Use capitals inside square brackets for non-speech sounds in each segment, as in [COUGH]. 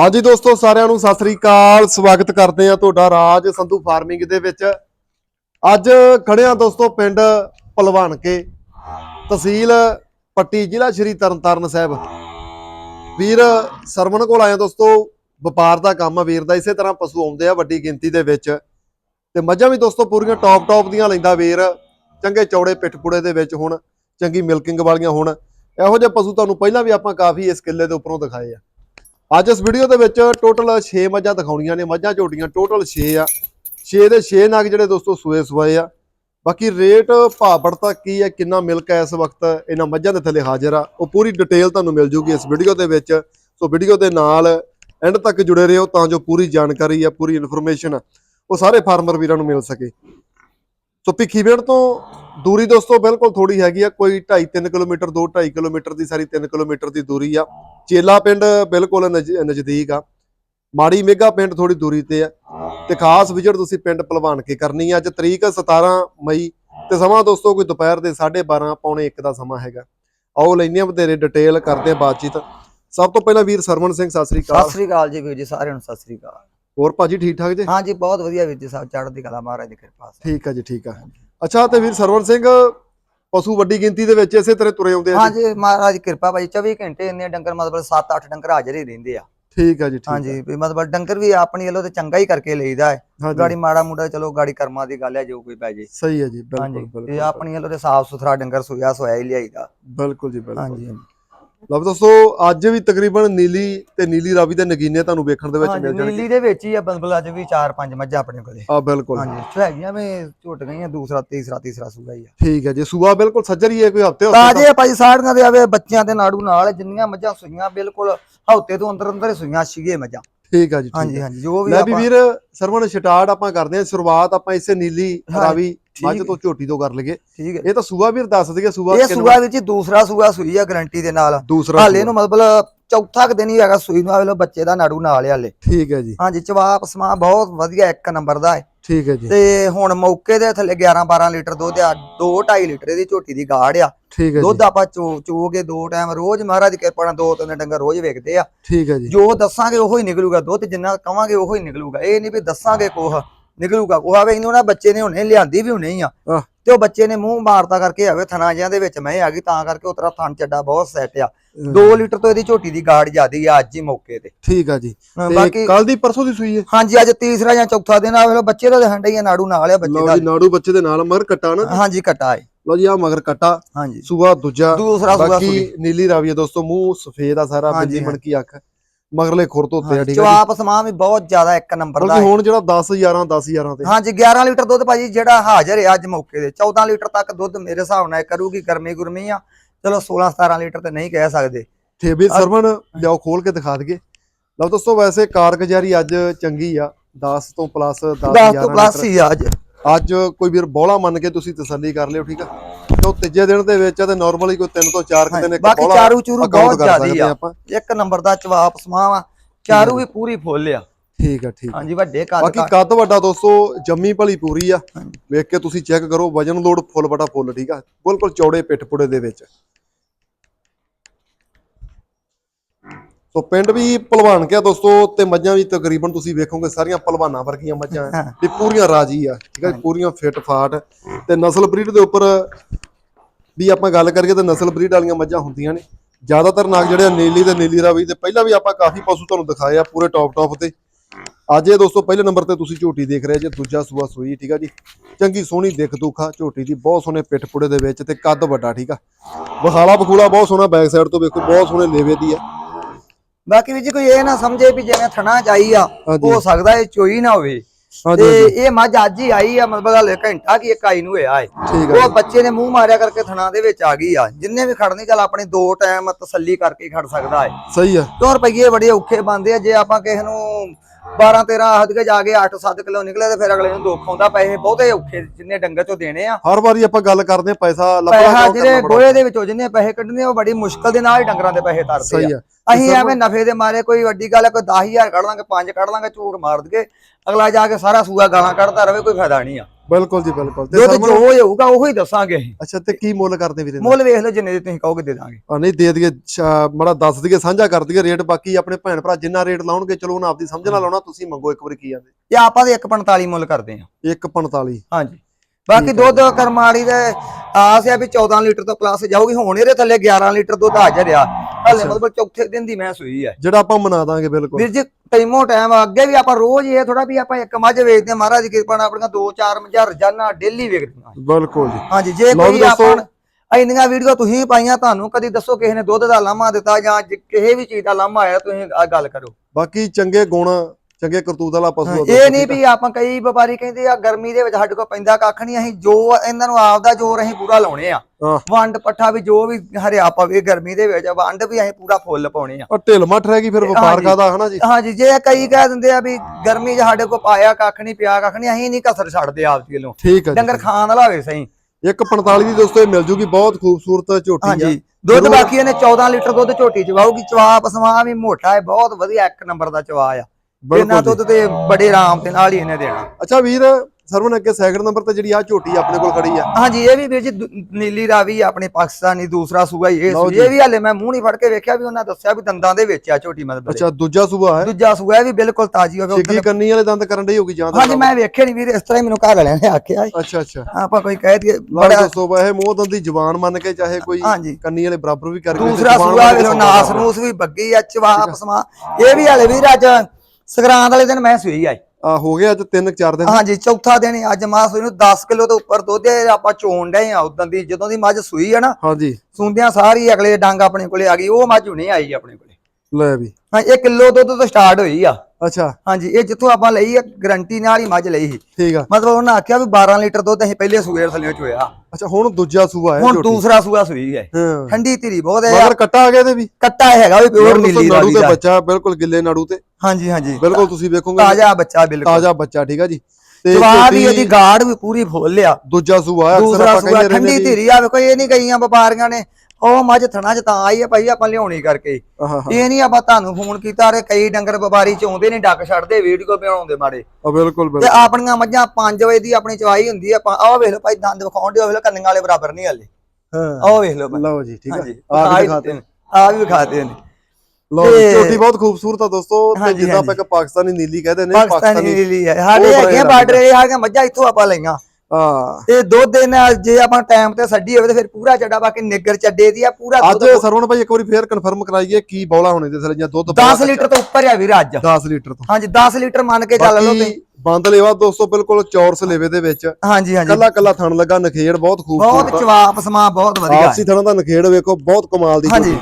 ਹਾਂਜੀ ਦੋਸਤੋ, ਸਾਰਿਆਂ ਨੂੰ ਸਤਿ ਸ੍ਰੀ ਅਕਾਲ। ਸਵਾਗਤ ਕਰਦੇ ਆ ਤੁਹਾਡਾ ਰਾਜ ਸੰਧੂ ਫਾਰਮਿੰਗ ਦੇ ਵਿੱਚ। ਅੱਜ ਖੜੇ ਆ ਦੋਸਤੋ, ਪਿੰਡ ਭਲਵਾਨਕੇ, ਤਹਿਸੀਲ ਪੱਟੀ, ਜ਼ਿਲ੍ਹਾ ਸ਼੍ਰੀ ਤਰਨਤਾਰਨ ਸਾਹਿਬ। ਵੀਰ ਸਰਵਣ ਕੋਲ ਆਇਆ ਦੋਸਤੋ। ਵਪਾਰ ਦਾ ਕੰਮ ਆ ਵੀਰ ਦਾ, ਇਸੇ ਤਰ੍ਹਾਂ ਪਸ਼ੂ ਆਉਂਦੇ ਆ ਵੱਡੀ ਗਿਣਤੀ ਦੇ ਵਿੱਚ। ਤੇ ਮੱਝਾਂ ਵੀ ਦੋਸਤੋ ਪੂਰੀਆਂ ਟੌਪ ਟੌਪ ਦੀਆਂ ਲੈਂਦਾ ਵੀਰ। ਚੰਗੇ ਚੌੜੇ ਪਿੱਠਪੂੜੇ ਦੇ ਵਿੱਚ ਹੁਣ, ਚੰਗੀ ਮਿਲਕਿੰਗ ਵਾਲੀਆਂ ਹੁਣ। ਇਹੋ ਜਿਹੇ ਪਸ਼ੂ ਤੁਹਾਨੂੰ ਪਹਿਲਾਂ ਵੀ ਆਪਾਂ ਕਾਫੀ ਇਸ ਕਿੱਲੇ ਦੇ ਉੱਪਰੋਂ ਦਿਖਾਏ ਆ। ਅੱਜ ਇਸ ਵੀਡੀਓ ਦੇ ਵਿੱਚ ਟੋਟਲ 6 ਮੱਝਾਂ ਦਿਖਾਉਣੀਆਂ ਨੇ, ਮੱਝਾਂ ਝੋਟੀਆਂ ਟੋਟਲ 6 ਆ। 6 ਦੇ 6 ਨਗ ਜਿਹੜੇ ਦੋਸਤੋ ਸੂਏ ਸਵਾਏ ਆ। ਬਾਕੀ ਰੇਟ ਭਾਪੜ ਤੱਕ ਕੀ ਹੈ, ਕਿੰਨਾ ਮਿਲਕ ਹੈ ਇਸ ਵਕਤ, ਇਹਨਾਂ ਮੱਝਾਂ ਦੇ ਥੱਲੇ ਹਾਜ਼ਰ ਆ। ਉਹ ਪੂਰੀ ਡਿਟੇਲ ਤੁਹਾਨੂੰ ਮਿਲ ਜੂਗੀ ਇਸ ਵੀਡੀਓ ਦੇ ਵਿੱਚ। ਸੋ ਵੀਡੀਓ ਦੇ ਨਾਲ ਐਂਡ ਤੱਕ ਜੁੜੇ ਰਹੋ ਤਾਂ ਜੋ ਪੂਰੀ ਜਾਣਕਾਰੀ ਆ ਪੂਰੀ ਇਨਫੋਰਮੇਸ਼ਨ ਉਹ ਸਾਰੇ ਫਾਰਮਰ ਵੀਰਾਂ ਨੂੰ ਮਿਲ ਸਕੇ। ਸੋ ਭਿੱਖੀਵਿੰਡ ਤੋਂ ਦੂਰੀ ਦੋਸਤੋ ਬਿਲਕੁਲ ਥੋੜੀ ਹੈਗੀ ਆ, ਕੋਈ 2.5 3 ਕਿਲੋਮੀਟਰ 2 2.5 ਕਿਲੋਮੀਟਰ ਦੀ ਸਾਰੀ 3 ਕਿਲੋਮੀਟਰ ਦੀ ਦੂਰੀ ਆ। ਚੇਲਾ ਪਿੰਡ ਬਿਲਕੁਲ ਨਜ਼ਦੀਕ ਆ। ਮਾੜੀ ਮੇਗਾ ਪਿੰਡ ਥੋੜੀ ਦੂਰੀ ਤੇ ਆ। ਤੇ ਖਾਸ ਵਿਜ਼ਿਟ ਤੁਸੀਂ ਪਿੰਡ ਭਲਵਾਨ ਕੇ ਕਰਨੀ ਆ। ਅੱਜ ਤਰੀਕ 17 ਮਈ ਤੇ ਸਮਾਂ ਦੋਸਤੋ ਕੋਈ ਦੁਪਹਿਰ ਦੇ 12:30 ਪੌਣੇ 1 ਦਾ ਸਮਾਂ ਹੈਗਾ। ਆਓ ਲੈਨੇ ਆ ਵਧੇਰੇ ਡਿਟੇਲ, ਕਰਦੇ ਆ ਬਾਤਚੀਤ। ਸਭ ਤੋਂ ਪਹਿਲਾਂ ਵੀਰ ਸਰਵਣ ਸਿੰਘ, ਸਤਿ ਸ੍ਰੀ ਅਕਾਲ। ਸਤਿ ਸ੍ਰੀ ਅਕਾਲ ਜੀ ਵੀਰ ਜੀ, ਸਾਰਿਆਂ ਨੂੰ ਸਤਿ ਸ੍ਰੀ ਅਕਾਲ। ਹੋਰ ਭਾਜੀ ਠੀਕ ਠਾਕ ਜੀ? ਹਾਂ ਜੀ ਬਹੁਤ ਵਧੀਆ ਵੀਰ ਜੀ ਸਾਹਿਬ ਚੜ੍ਹਦੀ ਕਲਾ ਮਹਾਰਾਜ ਦੀ ਕਿਰਪਾ ਸੇ ਠੀਕ ਆ ਜੀ ਠੀਕ ਆ। ਅੱਛਾ ਤੇ ਵੀਰ ਸਰਵਣ ਸਿੰਘ ਪਸ਼ੂ ਵੱਡੀ ਗਿਣਤੀ ਦੇ ਵਿੱਚ ਇਸੇ ਤਰ੍ਹਾਂ ਤੁਰੇ ਆਉਂਦੇ ਆ ਹਾਂ ਜੀ? ਜੀ ਮਹਾਰਾਜ ਦੀ ਕਿਰਪਾ ਭਾਈ 24 ਘੰਟੇ ਇੰਨੇ ਡੰਗਰ ਮਤਲਬ 7-8 ਡੰਗਰ ਹਾਜ਼ਰ ਹੀ ਰਹਿੰਦੇ ਆ। ਠੀਕ ਆ ਜੀ ਠੀਕ ਹਾਂ ਆ। ਜੀ ਵੀ ਮਤਲਬ ਡੰਗਰ ਵੀ ਆਪਣੀ ਵੱਲੋਂ ਤੇ ਚੰਗਾ ਹੀ ਕਰਕੇ ਲਈਦਾ ਹੈ। ਹਾਂਜੀ। ਗਾੜੀ ਮਾੜਾ ਮੂੜਾ ਚਲੋ ਗਾੜੀ ਕਰਮਾਂ ਦੀ ਗੱਲ ਹੈ ਜੋ ਕੋਈ ਪੈ ਜੇ। ਸਹੀ ਹੈ ਜੀ ਬਿਲਕੁਲ ਬਿਲਕੁਲ ਤੇ ਆਪਣੀ ਵੱਲੋਂ ਤੇ ਸਾਫ਼ ਸੁਥਰਾ ਡੰਗਰ ਸੋਇਆ ਸੋਇਆ ਹੀ ਲਿਆਈਦਾ। ਬਿਲਕੁਲ ਜੀ ਬਿਲਕੁਲ। ਜੀ ਲਓ ਦੋਸਤੋ ਅੱਜ ਵੀ ਤਕਰੀਬਨ ਨੀਲੀ ਤੇ ਨੀਲੀ ਰਾਵੀ ਦੇ ਨਗੀਨੇ ਤੁਹਾਨੂੰ ਵੇਖਣ ਦੇ ਵਿੱਚ ਮਿਲ ਜਾਣਗੇ। ਨੀਲੀ ਦੇ ਵਿੱਚ ਹੀ ਆ ਬਲਬਲ ਅੱਜ ਵੀ 4-5 ਮੱਝਾਂ ਆਪਣੇ ਕੋਲੇ। ਆ ਬਿਲਕੁਲ। ਹਾਂ ਜੀ ਸੋ ਹੈਗੀਆਂ ਵੀ ਝੁੱਟ ਗਈਆਂ ਦੂਸਰਾ ਤੀਸਰਾ ਤੀਸਰਾ ਸੂਗਾ ਹੀ ਆ। ਠੀਕ ਹੈ ਜੀ ਸੂਆ ਬਿਲਕੁਲ ਸੱਜਰ ਹੀ ਹੈ ਕੋਈ ਹਫ਼ਤੇ ਤਾਜੇ ਆ ਭਾਈ ਸਾੜੀਆਂ ਦੇ ਆਵੇ ਬੱਚਿਆਂ ਦੇ ਨਾੜੂ ਨਾਲ ਜਿੰਨੀਆਂ ਮੱਝਾਂ ਸੂਈਆਂ ਬਿਲਕੁਲ ਹੌਤੇ ਤੋਂ ਅੰਦਰ ਅੰਦਰ ਸੂਈਆਂ ਸੀਗੇ ਮੱਝਾਂ। ਠੀਕ ਹੈ ਜੀ ਹਾਂਜੀ ਹਾਂਜੀ ਜੋ ਵੀ ਲੈ ਵੀ ਵੀਰ ਸਰਵਣ ਸਟਾਰਟ ਆਪਾਂ ਕਰਦੇ ਹਾਂ ਸ਼ੁਰੂਆਤ ਆਪਾਂ ਇਸੇ ਨੀਲੀ ਰਾਵੀ ਮੱਝ ਤੋਂ ਝੋਟੀ ਤੋਂ ਕਰ ਲਈਏ। ਠੀਕ ਹੈ। ਇਹ ਤਾਂ ਸੂਆ ਵੀਰ ਦੱਸ ਦਈਏ ਸੂਆ ਇਹ? ਸੂਆ ਵਿੱਚ ਦੂਸਰਾ ਸੂਆ ਸੂਈ ਆ ਗਾਰੰਟੀ ਦੇ ਨਾਲ। ਹਾਲੇ। ਨੂੰ ਮਤਲਬ ਚੌਥਾ ਕੁ ਦਿਨ ਹੀ ਹੈਗਾ ਸੂਈ ਨੂੰ ਆਵੇ ਬੱਚੇ ਦਾ ਨਾੜੂ ਨਾਲ ਹਾਲੇ। ਠੀਕ ਹੈ ਜੀ। ਹਾਂਜੀ ਚਵਾਪ ਸਮਾ ਬਹੁਤ ਵਧੀਆ ਇੱਕ ਨੰਬਰ ਦਾ ਹੈ। ਠੀਕ ਹੈ ਜੀ। ਤੇ ਹੁਣ ਮੌਕੇ ਦੇ ਥੱਲੇ 11 12 ਲੀਟਰ ਦੁੱਧ ਆ 2 2.5 ਲੀਟਰ ਦੀ ਝੋਟੀ ਦੀ ਗਾੜ ਆ। ਠੀਕ ਹੈ ਜੀ। ਦੁੱਧ ਆਪਾਂ ਚੋ ਚੋ ਕੇ ਦੋ ਟਾਈਮ ਰੋਜ਼ ਮਹਾਰਾਜ ਕਿਰਪਾ ਨਾਲ ਦੋ ਤਿੰਨ ਡੰਗਰ ਰੋਜ਼ ਵੇਖਦੇ ਆ। ਠੀਕ ਹੈ ਜੀ। ਜੋ ਦੱਸਾਂਗੇ ਉਹੋ ਹੀ ਨਿਕਲੂਗਾ ਦੁੱਧ ਜਿੰਨਾ ਕਵਾਂਗੇ ਉਹੋ ਹੀ ਨਿਕਲੂਗਾ। ਇਹ ਨਹੀਂ ਵੀ ਦੱਸਾਂਗੇ ਕੋਹ ਨਿਕਲੂਗਾ। ਕੋਹ ਆਵੇ ਇਹਨੂੰ ਨਾ ਬੱਚੇ ਨੇ ਹੁਣੇ ਲਿਆਂਦੀ ਵੀ ਹੁਣੇ ਹੀ ਆ। ਤੇ ਉਹ ਬੱਚੇ ਨੇ ਮੂੰਹ ਮਾਰਦਾ ਕਰਕੇ ਆਵੇ ਥਣਾ ਜਿਆਂ ਦੇ ਵਿੱਚ ਮੈਂ ਆ ਗਈ ਤਾਂ ਕਰਕੇ ਉਤਰਾ ਥਣ ਚੱਡਾ ਬਹੁਤ ਸੈੱਟ ਆ। 2 ਲੀਟਰ ਤੋਂ ਇਹਦੀ ਝੋਟੀ ਦੀ ਗਾੜ ਜਿਆਦੀ ਆ ਅੱਜ ਹੀ ਮੌਕੇ ਤੇ। ਠੀਕ ਹੈ ਜੀ ਬਾਕੀ ਕੱਲ ਦੀ ਪਰਸੋਂ ਦੀ ਸੂਈ ਹੈ? ਹਾਂਜੀ ਅੱਜ ਤੀਸਰਾ ਜਾਂ ਚੌਥਾ ਦਿਨ ਆ ਵੇਲੋ ਬੱਚੇ ਦਾ ਹੰਡੇ ਹੀ ਨਾੜੂ ਨਾਲ ਆ ਬੱਚੇ ਦਾ। ਨਾੜੂ ਬੱਚੇ ਦੇ ਨਾਲ ਮਗਰ ਕੱਟਾ ਨਾ। ਹਾਂਜੀ ਕਟਾ ਹੈ ਲਓ ਜੀ ਆ ਮਗਰ ਕੱਟਾ ਹਾਂਜੀ। ਸੂਆ ਦੂਜਾ ਦੂਸਰਾ ਸੂਆ ਬਾਕੀ ਨੀਲੀ ਰਾਵੀ ਦੋਸਤੋ ਮੂੰਹ ਸਫੇਦ ਆ ਸਾਰਾ ਬਿੱਲੀ ਮਣਕੀ ਅੱਖ। ਮਗਰਲੇ ਖੁਰ ਤੋਂ ਉੱਤੇ ਆ ਠੀਕ ਹੈ ਚਵਾਪ ਸਮਾਂ ਵੀ ਬਹੁਤ ਜ਼ਿਆਦਾ ਇੱਕ ਨੰਬਰ ਦਾ ਹੈ। ਹੁਣ ਜਿਹੜਾ 10 11 10 11 ਤੇ। ਹਾਂਜੀ 11 ਲੀਟਰ ਦੁੱਧ ਭਾਜੀ ਜਿਹੜਾ ਹਾਜ਼ਰ ਹੈ ਅੱਜ ਮੌਕੇ ਤੇ। 14 ਲੀਟਰ ਤੱਕ ਦੁੱਧ ਮੇਰੇ ਹਿਸਾਬ ਨਾਲ ਕਰੂਗੀ ਗਰਮੀ ਗੁਰਮੀ ਆ। ਚਲੋ 16 17 ਲੀਟਰ ਤੇ ਨਹੀਂ ਕਹਿ ਸਕਦੇ। ਤੇ ਵੀ ਸਰਵਣ ਲਿਆਓ ਖੋਲ ਕੇ ਦਿਖਾ ਦਈਏ। ਲਓ ਦੋਸਤੋ ਵੈਸੇ ਕਾਰਗੁਜ਼ਾਰੀ ਅੱਜ ਚੰਗੀ ਆ। 10 ਤੋਂ ਪਲੱਸ 10 10 11 ਤੋਂ ਪਲੱਸ ਹੀ ਆ ਅੱਜ। ਅੱਜ ਕੋਈ ਵੀਰ ਬੋਲਾ ਮੰਨ ਕੇ ਤੁਸੀਂ ਤਸੱਲੀ ਕਰ ਲਿਓ ਠੀਕ ਆ? ਤੇ ਤੀਜੇ ਦਿਨ ਦੇ ਵਿੱਚ ਤੇ ਨਾਰਮਲੀ ਕੋਈ 3 ਤੋਂ 4 ਦਿਨ ਇੱਕ ਬਾਕੀ ਚਾਰੂ ਚੂਰੂ ਬਹੁਤ ਜ਼ਿਆਦੀ ਆ। ਇੱਕ ਨੰਬਰ ਦਾ ਚਵਾਪ ਸਮਾਂ ਵਾ ਚਾਰੂ ਵੀ ਪੂਰੀ ਫੁੱਲ ਆ। ਠੀਕ ਆ ਠੀਕ ਹਾਂਜੀ ਵੱਡੇ ਕੱਦ ਬਾਕੀ ਕੱਦ। ਵੱਡਾ ਦੋਸਤੋ ਜੰਮੀ ਭਲੀ ਪੂਰੀ ਆ। ਵੇਖ ਕੇ ਤੁਸੀਂ ਚੈੱਕ ਕਰੋ ਵਜਨ ਲੋਡ ਫੁੱਲ ਬਟਾ ਫੁੱਲ ਠੀਕ ਆ? ਬਿਲਕੁਲ ਚੌੜੇ ਪਿੱਠ ਪੁੜੇ ਦੇ ਵਿੱਚ। ਸੋ ਪਿੰਡ ਵੀ ਭਲਵਾਨ ਕਿਆ ਦੋਸਤੋ ਤੇ ਮੱਝਾਂ ਵੀ ਤਕਰੀਬਨ ਤੁਸੀਂ ਵੇਖੋਗੇ ਸਾਰੀਆਂ ਭਲਵਾਨਾਂ ਵਰਗੀਆਂ ਮੱਝਾਂ। ਤੇ ਪੂਰੀਆਂ ਰਾਜੀ ਆ ਠੀਕ ਆ? ਪੂਰੀਆਂ ਫਿੱਟ ਫਾਟ ਤੇ ਨਸਲ ਬਰੀਡ ਦੇ ਉੱਪਰ ਵੀ ਆਪਾਂ ਗੱਲ ਕਰੀਏ ਤਾਂ ਨਸਲ ਬਰੀਡ ਵਾਲੀਆਂ ਮੱਝਾਂ ਹੁੰਦੀਆਂ ਨੇ। ਜ਼ਿਆਦਾਤਰ ਨਾਗ ਜਿਹੜੇ ਨੀਲੀ ਤੇ ਨੀਲੀ ਰਾਵੀ ਤੇ ਪਹਿਲਾਂ ਵੀ ਆਪਾਂ ਕਾਫੀ ਪਸ਼ੂ ਤੁਹਾਨੂੰ ਦਿਖਾਏ ਆ ਪੂਰੇ ਟੌਪ ਟੌਪ ਤੇ। ਅੱਜ ਇਹ ਦੋਸਤੋ ਪਹਿਲੇ ਨੰਬਰ ਤੇ ਤੁਸੀਂ ਝੋਟੀ ਦੇਖ ਰਹੇ ਜੇ ਦੂਜਾ ਸੂਆ ਸੂਈ ਠੀਕ ਆ ਜੀ? ਚੰਗੀ ਸੋਹਣੀ ਦਿੱਖ ਦੁਖਾ ਝੋਟੀ ਦੀ ਬਹੁਤ ਸੋਹਣੇ ਪਿੱਠ ਪੁੜੇ ਦੇ ਵਿੱਚ ਤੇ ਕੱਦ ਵੱਡਾ ਠੀਕ ਆ? ਬਖਾਲਾ ਬਖੂਲਾ ਬਹੁਤ ਸੋਹਣਾ ਬੈਕ ਸਾਈਡ ਤੋਂ ਵੇਖੋ ਬਹੁਤ ਸੋਹਣੇ ਲੇਵੇ ਦੀ ਆ। ਬਾਕੀ ਵੀ ਜੀ ਕੋਈ ਇਹ ਨਾ ਸਮਝੇ ਵੀ ਜਿਵੇਂ ਥਣਾ ਚਾਈ ਆ। ਹੋ ਸਕਦਾ ਇਹ ਚੋਈ ਨਾ ਹੋਵੇ। ਤੇ ਇਹ ਮੱਝ ਅੱਜ ਹੀ ਆਈ ਆ ਮਤਲਬ ਹਲੇ ਘੰਟਾ ਕੀ ਇੱਕ ਆਈ ਨੂੰ ਹੋਇਆ ਆ ਉਹ ਬੱਚੇ ਨੇ ਮੂੰਹ ਮਾਰਿਆ ਕਰਕੇ ਥਣਾ ਦੇ ਵਿੱਚ ਆ ਗਈ ਆ। ਜਿੰਨੇ ਵੀ ਖੜਨੀ ਚੱਲ ਆਪਣੇ ਦੋ ਟਾਈਮ ਤਸੱਲੀ ਕਰਕੇ ਖੜ ਸਕਦਾ ਹੈ। ਸਹੀ ਆ। ਕਿਉਂ ਰੁਪਈਏ ਬੜੇ ਔਖੇ ਬੰਦੇ ਆ ਜੇ ਆਪਾਂ ਕਿਸੇ ਨੂੰ 12 13 ਹੱਦ ਕੇ ਜਾ ਕੇ 8 7 ਕਿਲੋ ਨਿਕਲੇ ਤੇ ਫਿਰ ਅਗਲੇ ਨੂੰ ਦੁੱਖ ਆਉਂਦਾ ਪੈਸੇ ਬਹੁਤੇ ਔਖੇ ਜਿੰਨੇ ਡੰਗਰ ਚੋਂ ਦੇਣੇ ਆ। ਹਰ ਵਾਰੀ ਆਪਾਂ ਗੱਲ ਕਰਦੇ ਆ ਪੈਸਾ ਲੱਭਣਾ ਜਿਹੜੇ ਗੋਹੇ ਦੇ ਵਿੱਚੋਂ ਜਿੰਨੇ ਪੈਸੇ ਕੱਢਣੇ ਉਹ ਬੜੀ ਮੁਸ਼ਕਲ ਦੇ ਨਾਲ ਹੀ ਡੰਗਰਾਂ ਦੇ ਪੈਸੇ ਤਰਦੇ ਆ। ਅਸੀਂ ਐਵੇਂ ਨਫੇ ਦੇ ਮਾਰੇ ਕੋਈ ਵੱਡੀ ਗੱਲ ਕੋਈ 10000 ਕੱਢ ਲਾਂਗੇ 5 ਕੱਢ ਲਾਂਗੇ ਝੂਠ ਮਾਰ ਦਗੇ ਅਗਲਾ ਜਾ ਕੇ ਸਾਰਾ ਸੂਆ ਗਾਲਾਂ ਕੱਢਦਾ ਰਵੇ ਕੋਈ ਫਾਇਦਾ ਨਹੀਂ ਆ। ਬਿਲਕੁਲ ਜੀ ਬਿਲਕੁਲ। ਤੇ ਜੋ ਹੋਊਗਾ ਉਹੀ ਦੱਸਾਂਗੇ ਅਸੀਂ। ਅੱਛਾ ਤੇ ਕੀ ਮੁੱਲ ਕਰਦੇ ਵੀਰੇ ਮੁੱਲ ਵੇਖ ਲਓ ਜਿੰਨੇ ਦੇ ਤੁਸੀਂ ਕਹੋਗੇ ਦੇ ਦਾਂਗੇ। ਆ ਨਹੀਂ ਦੇ ਦਈਏ ਮੜਾ ਦੱਸ ਦਈਏ ਸਾਂਝਾ ਕਰ ਦਈਏ ਰੇਟ ਬਾਕੀ ਆਪਣੇ ਭੈਣ ਭਰਾ ਜਿੰਨਾ ਰੇਟ ਲਾਉਣਗੇ ਚਲੋ ਉਹਨਾਂ ਆਪਦੀ ਸਮਝ ਨਾਲ ਲਾਉਣਾ ਤੁਸੀਂ ਮੰਗੋ ਇੱਕ ਵਾਰੀ ਕੀ ਆਂਦੇ। ਤੇ ਆਪਾਂ ਦੇ 145 ਮੁੱਲ ਕਰਦੇ ਆ 145 ਹਾਂਜੀ। ਬਾਕੀ ਦੁੱਧ ਕਰਮਾਲੀ ਦੇ ਆਸ ਆ ਵੀ 14 ਲੀਟਰ ਤੋਂ ਪਲੱਸ ਜਾਊਗੀ ਹੁਣ ਇਹਦੇ ਥੱਲੇ 11 ਲੀਟਰ ਦੁੱਧ ਆ ਰਿਹਾ ਹਲੇ ਮਤਲਬ ਚੌਥੇ ਦਿਨ ਦੀ ਮੈਂ ਸੂਈ ਆ ਜਿਹੜਾ ਆਪਾਂ ਮਨਾ ਦਾਂਗੇ ਬਿਲਕੁਲ। ਵੀਰ ਜੀ ਟਾਈਮੋ ਟਾਈਮ ਅੱਗੇ ਵੀ ਆਪਾਂ ਰੋਜ਼ ਇਹ ਥੋੜਾ ਵੀ ਆਪਾਂ ਇੱਕ ਮੱਝ ਵੇਚਦੇ ਮਹਾਰਾਜ ਦੀ ਕਿਰਪਾ ਨਾਲ ਆਪਣੀਆਂ ਦੋ ਚਾਰ ਮੱਝਾਂ ਰੋਜ਼ਾਨਾ ਡੇਲੀ ਵੇਚਦੀਆਂ ਬਿਲਕੁਲ ਜੀ। ਹਾਂਜੀ ਜੇ ਕੋਈ। ਆਪਾਂ ਇੰਨੀਆਂ ਵੀਡੀਓ ਤੁਸੀਂ ਪਾਈਆਂ ਤੁਹਾਨੂੰ ਕਦੀ ਦੱਸੋ ਕਿਸੇ ਨੇ ਦੁੱਧ ਦਾ ਲਾਮਾ ਦਿੱਤਾ ਜਾਂ ਜੇ ਕਿਸੇ ਵੀ ਚੀਜ਼ ਦਾ ਲਾਮਾ ਆਇਆ ਤੁਸੀਂ ਆ ਗੱਲ ਕਰੋ। ਬਾਕੀ ਚੰਗੇ ਗੁਣ ਚੰਗੇ ਕਰਤੂਤ ਵਾਲਾ ਪਸ਼ੂ ਆ ਇਹ ਨਹੀਂ? ਵੀ ਆਪਾਂ ਕਈ ਵਪਾਰੀ ਕਹਿੰਦੇ ਆ ਗਰਮੀ ਦੇ ਵਿੱਚ ਸਾਡੇ ਕੋਲ ਪੈਂਦਾ ਕੱਖ ਨਹੀਂ ਅਸੀਂ ਜੋ ਇਹਨਾਂ ਨੂੰ ਆਪਦਾ ਜ਼ੋਰ ਅਸੀਂ ਪੂਰਾ ਲਾਉਣੇ ਆ। ਵੰਡ ਪੱਠਾ ਵੀ ਜੋ ਵੀ ਹਰਿਆ ਪਵੇ ਗਰਮੀ ਦੇ ਵਿੱਚ ਵੰਡ ਵੀ ਅਸੀਂ ਪੂਰਾ ਫੁੱਲ ਪਾਉਣੇ ਆ। ਉਹ ਢਿੱਲ ਮੱਠ ਰਹਿ ਗਈ ਫਿਰ ਵਪਾਰ। ਕਾਦਾ ਹਨਾ ਜੀ? ਹਾਂਜੀ ਜੇ ਕਈ ਕਹਿ ਦਿੰਦੇ ਆ ਵੀ ਗਰਮੀ 'ਚ ਸਾਡੇ ਕੋਲ ਪਾਇਆ ਕੱਖ ਨਹੀਂ ਪਿਆ ਕੱਖ ਨਹੀਂ ਅਸੀਂ ਨਹੀਂ ਕਸਰ ਛੱਡਦੇ ਆਪ ਜੀ। ਹੈ ਡੰਗਰ ਖਾਣ ਵਾਲਾ ਹੋਵੇ ਸਹੀ। ਜੀ 145 ਦੀ ਦੋਸਤੋ ਇਹ ਮਿਲ ਜੂਗੀ ਬਹੁਤ ਖੂਬਸੂਰਤ ਝੋਟੀ ਆ। ਹਾਂਜੀ ਦੁੱਧ ਬਾਕੀ ਇਹਨੇ 14 ਲੀਟਰ ਦੁੱਧ ਝੋਟੀ ਚਵਾਉਗੀ ਚਵਾ ਪਸਵਾ ਵੀ ਮੋਟਾ ਹੈ ਬਹੁਤ ਵਧੀਆ ਇੱਕ ਨੰਬਰ ਦਾ ਚਵਾ ਆ। ਇਹਨਾਂ ਦੁੱਧ ਤੇ ਬੜੇ ਆਰਾਮ ਦੇ ਨਾਲ ਹੀ ਇਹਨੇ ਦੇਣਾ। ਅੱਛਾ ਵੀਰ ਸਰਵਨ ਅੱਗੇ ਸੈਕਿੰਡ ਨੰਬਰ ਤੇ ਜਿਹੜੀ ਆ ਝੋਟੀ ਆਪਣੇ ਕੋਲ ਖੜੀ ਆ। ਹਾਂਜੀ ਇਹ ਵੀ ਵੀਰ ਜੀ ਨੀਲੀ ਰਾਵੀ ਆਪਣੇ ਪਾਕਿਸਤਾਨੀ ਦੂਸਰਾ ਸੂਆ ਹੀ ਇਹ। ਇਹ ਵੀ ਹਾਲੇ ਮੈਂ ਮੂੰਹ ਨਹੀਂ ਫੜ ਕੇ ਵੇਖਿਆ ਵੀ ਉਹਨਾਂ ਦੱਸਿਆ ਵੀ ਦੰਦਾਂ ਦੇ ਵਿੱਚ ਆ ਝੋਟੀ ਮਤਲਬ ਅੱਛਾ ਦੂਜਾ ਸੂਬਾ ਹੈ। ਦੂਜਾ ਸੂਆ ਇਹ ਵੀ ਬਿਲਕੁਲ ਤਾਜੀ ਹੋਵੇ ਛਿੱਗੀ ਕੰਨੀ ਵਾਲੇ ਦੰਦ ਕਰਨ ਡਈ ਹੋਗੀ ਜਾਂ ਹਾਂਜੀ ਮੈਂ ਵੇਖਿਆ ਨਹੀਂ ਵੀਰ ਇਸ ਤਰ੍ਹਾਂ ਹੀ ਮੈਨੂੰ ਘਰ ਵਾਲਿਆਂ ਨੇ ਆਖਿਆ। ਅੱਛਾ ਅੱਛਾ। ਆਪਾਂ ਕੋਈ ਕਹਿ ਦਈਏ ਬੜਾ ਦੋਸਤੋ ਇਹ ਮੋਹ ਦੰਦ ਦੀ ਜ਼ਬਾਨ ਮੰਨ ਕੇ ਚਾਹੇ ਕੋਈ ਕੰਨੀ ਵਾਲੇ ਬਰਾਬਰ ਵੀ ਕਰਕੇ ਦੂਸਰਾ ਸੌਦਾ ਨਾਸ। ਨੂਸ ਵੀ ਬੱਗੀ ਆ ਚਵਾ ਪਸਮਾ ਇਹ ਵੀ ਹਾਲੇ ਵੀਰ ਅੱਜ ਸੰਗਰਾਂਦ ਵਾਲੇ ਦਿਨ ਮੈਂ ਸੂਈ ਆਈ। ਆ ਹੋ ਗਿਆ ਅੱਜ 3-4 ਦਿਨ। ਹਾਂਜੀ ਚੌਥਾ ਦਿਨ ਹੀ ਅੱਜ ਮਾਂ ਸੂਈ ਨੂੰ 10 ਕਿਲੋ ਤੋਂ ਉੱਪਰ ਦੁੱਧ ਹੈ ਆਪਾਂ ਚੋਣ ਡਏ ਆ ਉਦੋਂ ਦੀ ਜਦੋਂ ਦੀ ਮੱਝ ਸੂਈ ਆ ਨਾ ਹਾਂਜੀ। ਸੁੰਦਿਆਂ ਸਾਰੀ ਅਗਲੇ ਡੰਗ ਆਪਣੇ ਕੋਲੇ ਆ ਗਈ ਉਹ ਮੱਝ ਹੁਣੇ ਆਈ ਆਪਣੇ ਕੋਲੇ। ਲੈ ਵੀ। ਹਾਂ ਇਹ ਕਿਲੋ ਦੁੱਧ ਤੋਂ ਸਟਾਰਟ ਹੋਈ ਆ। ਅੱਛਾ। ਹਾਂਜੀ ਇਹ ਜਿੱਥੋਂ ਆਪਾਂ ਲਈ ਆ ਗਰੰਟੀ ਨਾਲ ਹੀ ਮੱਝ ਲਈ ਸੀ। ਠੀਕ ਆ। ਮਤਲਬ ਉਹਨਾਂ ਆਖਿਆ ਵੀ 12 ਲੀਟਰ ਦੁੱਧ ਅਸੀਂ ਪਹਿਲੇ ਸੂਏ ਥੱਲੇ ਚੋਇਆ। ਅੱਛਾ ਹੁਣ ਦੂਜਾ ਸੂਆ ਹੈ ਹੁਣ ਝੋਟੀ। ਦੂਸਰਾ ਸੂਆ ਸੂਈ ਹੈ। ਹਾਂ। ਠੰਡੀ ਧੀਰੀ ਬਹੁਤ ਹੈ ਮਗਰ ਕੱਟਾ ਆ ਗਿਆ ਇਹਦੇ ਵੀ। ਕੱਟਾ ਹੈਗਾ ਵੀ ਪਿਓਰ ਦੋਸਤੋ, ਨੀਲੀ ਨਾੜੂ ਤੇ ਦਾ। ਬੱਚਾ ਬਿਲਕੁਲ ਗਿੱਲੇ ਨਾੜੂ ਤੇ। ਹਾਂਜੀ ਹਾਂਜੀ। ਬਿਲਕੁਲ ਤੁਸੀਂ ਵੇਖੋਗੇ ਤਾਜ਼ਾ ਬੱਚਾ ਬਿਲਕੁਲ। ਤਾਜ਼ਾ ਬੱਚਾ ਠੀਕ ਆ ਜੀ? ਤੇ ਜਵਾਬ ਵੀ ਝੋਟੀ ਉਹਦੀ ਗਾੜ ਵੀ ਪੂਰੀ ਫੁੱਲ ਆ। ਦੂਜਾ ਸੂਆ ਹੈ ਅਕਸਰ ਆਪਾਂ ਕਹਿੰਦੇ ਠੰਡੀ ਰਹਿੰਦੇ ਧੀਰੀ ਆ ਵੇਖੋ ਇਹ ਨਹੀਂ ਗਈਆਂ ਵਪਾਰੀਆਂ ਨੇ ਉਹ ਮੱਝ ਥਣਾ ਚ ਤਾਂ ਆਈ ਆ ਭਾਈ ਆਪਾਂ ਲਿਆਉਣੀ ਕਰਕੇ। ਇਹ ਨਹੀਂ ਆਪਾਂ ਤੁਹਾਨੂੰ ਫੋਨ ਕੀਤਾ ਰੇ ਕਈ ਡੰਗਰ ਵਪਾਰੀ ਚ ਆਉਂਦੇ ਨੇ ਡੱਕ ਛੱਡਦੇ ਵੀਡੀਓ ਬਣਾਉਂਦੇ ਮਾੜੇ। ਬਿਲਕੁਲ ਤੇ ਆਪਣੀਆਂ ਮੱਝਾਂ 5 ਵਜੇ ਦੀ ਆਪਣੀ ਚਵਾਈ ਹੁੰਦੀ ਆ ਆਹ ਵੇਖ ਲਓ ਭਾਈ ਦੰਦ ਵਿਖਾਉਣ ਦੇ ਵੇਖ ਲਓ ਕੰਨਾਂ ਵਾਲੇ ਬਰਾਬਰ ਨਹੀਂ ਹਲੇ। ਹਾਂ। ਆਹ ਵੇਖ ਲਓ। ਲਓ ਜੀ ਠੀਕ ਆ। ਆ ਆਹ ਵੀ ਦਿਖਾਤੇ ਦਿਖਾਤੇ ਆ ਵੀ ਵਿਖਾਤੇ ਨੇ। ਲਓ ਜੀ, ਤੇ- ਝੋਟੀ ਬਹੁਤ ਖੂਬਸੂਰਤ ਆ ਦੋਸਤੋ ਤੇ ਹਾਂਜੀ, ਜਿੱਦਾਂ ਆਪਾਂ। ਇੱਕ ਪਾਕਿਸਤਾਨੀ ਨੀਲੀ ਕਹਿੰਦੇ ਨੇ ਪਾਕਿਸਤਾਨੀ ਨੀਲੀ ਆ ਸਾਡੇ ਉਹ ਹੈਗੀਆਂ ਬਾਰਡਰ ਇਹ ਹੈਗੀਆਂ ਮੱਝਾਂ ਇੱਥੋਂ ਆਪਾਂ ਲਈਆਂ। ਹਾਂ। ਤੇ ਦੁੱਧ ਦੇ ਨਾਲ ਜੇ ਆਪਾਂ ਟਾਈਮ ਤੇ ਛੱਡੀ ਹੋਵੇ ਤੇ ਫਿਰ ਪੂਰਾ ਚੱਡਾ ਬਾਕੀ ਨਿੱਗਰ ਚੱਡੇ ਦੀ ਆ ਪੂਰਾ ਅੱਜ ਦੁੱਧ। ਸਰਵਣ ਭਾਈ ਇੱਕ ਵਾਰੀ ਫੇਰ ਕਨਫਰਮ ਕਰਾਈਏ ਕੀ ਬੌਲਾ ਹੋਣੇ ਦੇ ਥਲੇ ਜਾਂ ਦੁੱਧ 10 ਲੀਟਰ ਤੋਂ ਉੱਪਰ ਆ ਵੀਰ ਅੱਜ। 10 ਲੀਟਰ ਤੋਂ। ਹਾਂਜੀ 10 ਲੀਟਰ ਮੰਨ ਕੇ ਚੱਲ ਲਓ ਤੇ ਬਾਕੀ ਬੰਦ ਲੇਵਾ ਦੋਸਤੋ ਬਿਲਕੁਲ ਚੌਰਸ ਲੇਵੇ ਦੇ ਵਿੱਚ। ਹਾਂਜੀ ਹਾਂਜੀ। ਕੱਲਾ ਕੱਲਾ ਥਣ ਲੱਗਾ ਨਖੇੜ ਬਹੁਤ ਖੂਬਸੂਰਤ ਬਹੁਤ ਚਵਾਪ ਸਮਾ ਬਹੁਤ ਵਧੀਆ ਆਪਸੀ ਥਣਾਂ ਦਾ ਨਖੇੜ ਵੇਖੋ ਬਹੁਤ ਕਮਾਲ ਦੀ ਹਾਂਜੀ।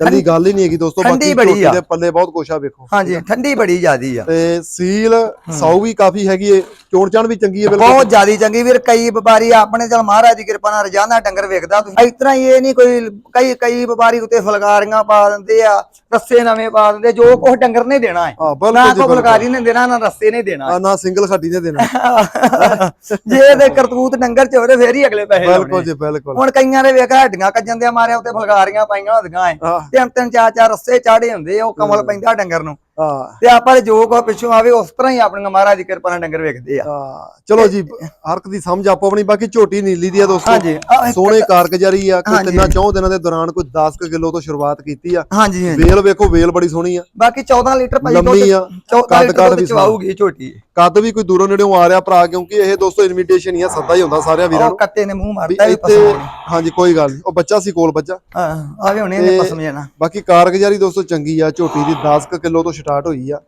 ਕੱਲੀ ਗੱਲ ਹੀ ਨਹੀਂ ਹੈਗੀ ਦੋਸਤੋ ਬਾਕੀ ਝੋਟੀ। ਦੇ ਪੱਲੇ ਬਹੁਤ ਕੁਛ ਆ ਵੇਖੋ। ਹਾਂਜੀ ਠੰਡੀ ਬੜੀ ਜਿਆਦੀ ਆ। ਤੇ ਸੀਲ ਸਾਊ ਵੀ ਕਾਫੀ ਹੈਗੀ ਏ ਚੋਣ ਚਾਣ ਵੀ ਚੰਗੀ ਹੈ ਬਿਲਕੁਲ। ਬਹੁਤ ਜਿਆਦੀ ਚੰਗੀ ਵੀਰ ਕਈ ਵਪਾਰੀ ਆਪਣੇ ਚਲ ਮਹਾਰਾਜ ਦੀ ਕਿਰਪਾ ਨਾਲ ਰਜਾਨਾ ਡੰਗਰ ਵੇਖਦਾ ਤੁਸੀਂ। ਇਸ ਤਰ੍ਹਾਂ ਇਹ ਨਹੀਂ ਕੋਈ ਕਈ ਕਈ ਵਪਾਰੀ ਉੱਤੇ ਫਲਕਾਰੀਆਂ ਪਾ ਦਿੰਦੇ ਆ ਰੱਸੇ ਨਵੇਂ ਪਾ ਦਿੰਦੇ ਜੋ ਕੁਝ ਡੰਗਰ ਨੇ ਦੇਣਾ ਹੈ ਨਾ ਕੋ ਫਲਕਾਰੀ ਨੇ ਦੇਣਾ ਨਾ ਰੱਸੇ ਨੇ ਦੇਣਾ। ਨਾ ਸਿੰਗਲ ਖੱਡੀ ਨੇ ਦੇਣਾ। [LAUGHS] ਜੇ ਇਹਦੇ ਕਰਤੂਤ ਡੰਗਰ ਚ ਹੋਵੇ ਫੇਰ ਹੀ ਅਗਲੇ ਪੈਸੇ ਬਿਲਕੁਲ ਜੀ ਬਿਲਕੁਲ। ਹੁਣ ਕਈਆਂ ਦੇ ਵੇਖ ਹੱਡੀਆਂ ਕੱਜਣ ਦੇ ਮਾਰਿਆ ਉੱਤੇ ਫਲਕਾਰੀਆਂ ਪਾਈਆਂ ਹੁੰਦੀਆਂ ਐ ਤਿੰਨ ਤਿੰਨ ਚਾਰ ਚਾਰ ਰੱਸੇ ਚਾੜੇ ਹੁੰਦੇ ਆ ਉਹ ਕਮਲ ਪੈਂਦਾ ਡੰਗਰ ਨੂੰ। ਹਾਂ। ਤੇ ਆਪਾਂ ਜੋ ਕੋ ਪਿੱਛੋਂ ਆਵੇ ਉਸ ਤਰ੍ਹਾਂ ਹੀ ਆਪਣੀਆਂ ਮਹਾਰਾਜ ਦੀ ਕਿਰਪਾ ਨਾਲ ਡੰਗਰ ਵੇਖਦੇ ਆ। ਹਾਂ, ਚਲੋ ਜੀ ਹਰ ਇੱਕ ਦੀ ਸਮਝ ਆਪੋ ਆਪਣੀ ਬਾਕੀ ਝੋਟੀ ਨੀਲੀ ਦੀ ਆ ਦੋਸਤੋ। ਸੋਹਣੇ ਕਾਰਗੁਜ਼ਾਰੀ ਆ ਹਾਂਜੀ। ਤਿੰਨਾਂ ਚੌਂ ਦਿਨਾਂ ਦੇ ਦੌਰਾਨ ਕੋਈ 10 ਕੁ ਕਿਲੋ ਤੋਂ ਸ਼ੁਰੂਆਤ ਕੀਤੀ ਆ। ਵੇਲ ਵੇਖੋ ਵੇਲ ਬੜੀ ਸੋਹਣੀ ਆ। ਬਾਕੀ 14 ਲੀਟਰ ਭਾਈ ਲੰਮੀ ਆ 14 ਕੱਦ ਲੀਟਰ ਦੁੱਧ ਚਵਾਉਗੀ ਝੋਟੀ। ਕੱਦ ਵੀ ਕੋਈ ਦੂਰੋਂ ਨੇੜਿਓਂ ਆ ਰਿਹਾ ਭਰਾ ਕਿਉਂਕਿ ਇਹ ਦੋਸਤੋ ਇਨਵੀਟੇਸ਼ਨ ਹੀ ਆ ਸੱਦਾ ਹੀ ਹੁੰਦਾ ਸਾਰਿਆਂ ਵੀਰਾਂ ਉਹ ਨੂੰ। ਕੱਟੇ ਨੇ ਮੂੰਹ ਵੀ ਮਾਰਦਾ ਵੀ ਇੱਥੇ ਪਸੰਦ ਹਾਂਜੀ ਕੋਈ ਗੱਲ ਨਹੀਂ। ਉਹ ਬੱਚਾ ਸੀ ਕੋਲ ਬੱਚਾ। ਹਾਂ ਆਵੇ ਹੁਣੇ ਨੇ ਤੇ- ਪਸਮ ਜਾਣਾ ਬਾਕੀ ਕਾਰਗੁਜ਼ਾਰੀ ਦੋਸਤੋ ਚੰਗੀ ਆ ਝੋਟੀ ਦੀ 10 ਕੁ ਕਿਲੋ ਤੋਂ ਸਟਾਰਟ ਹੋਈ ਆ।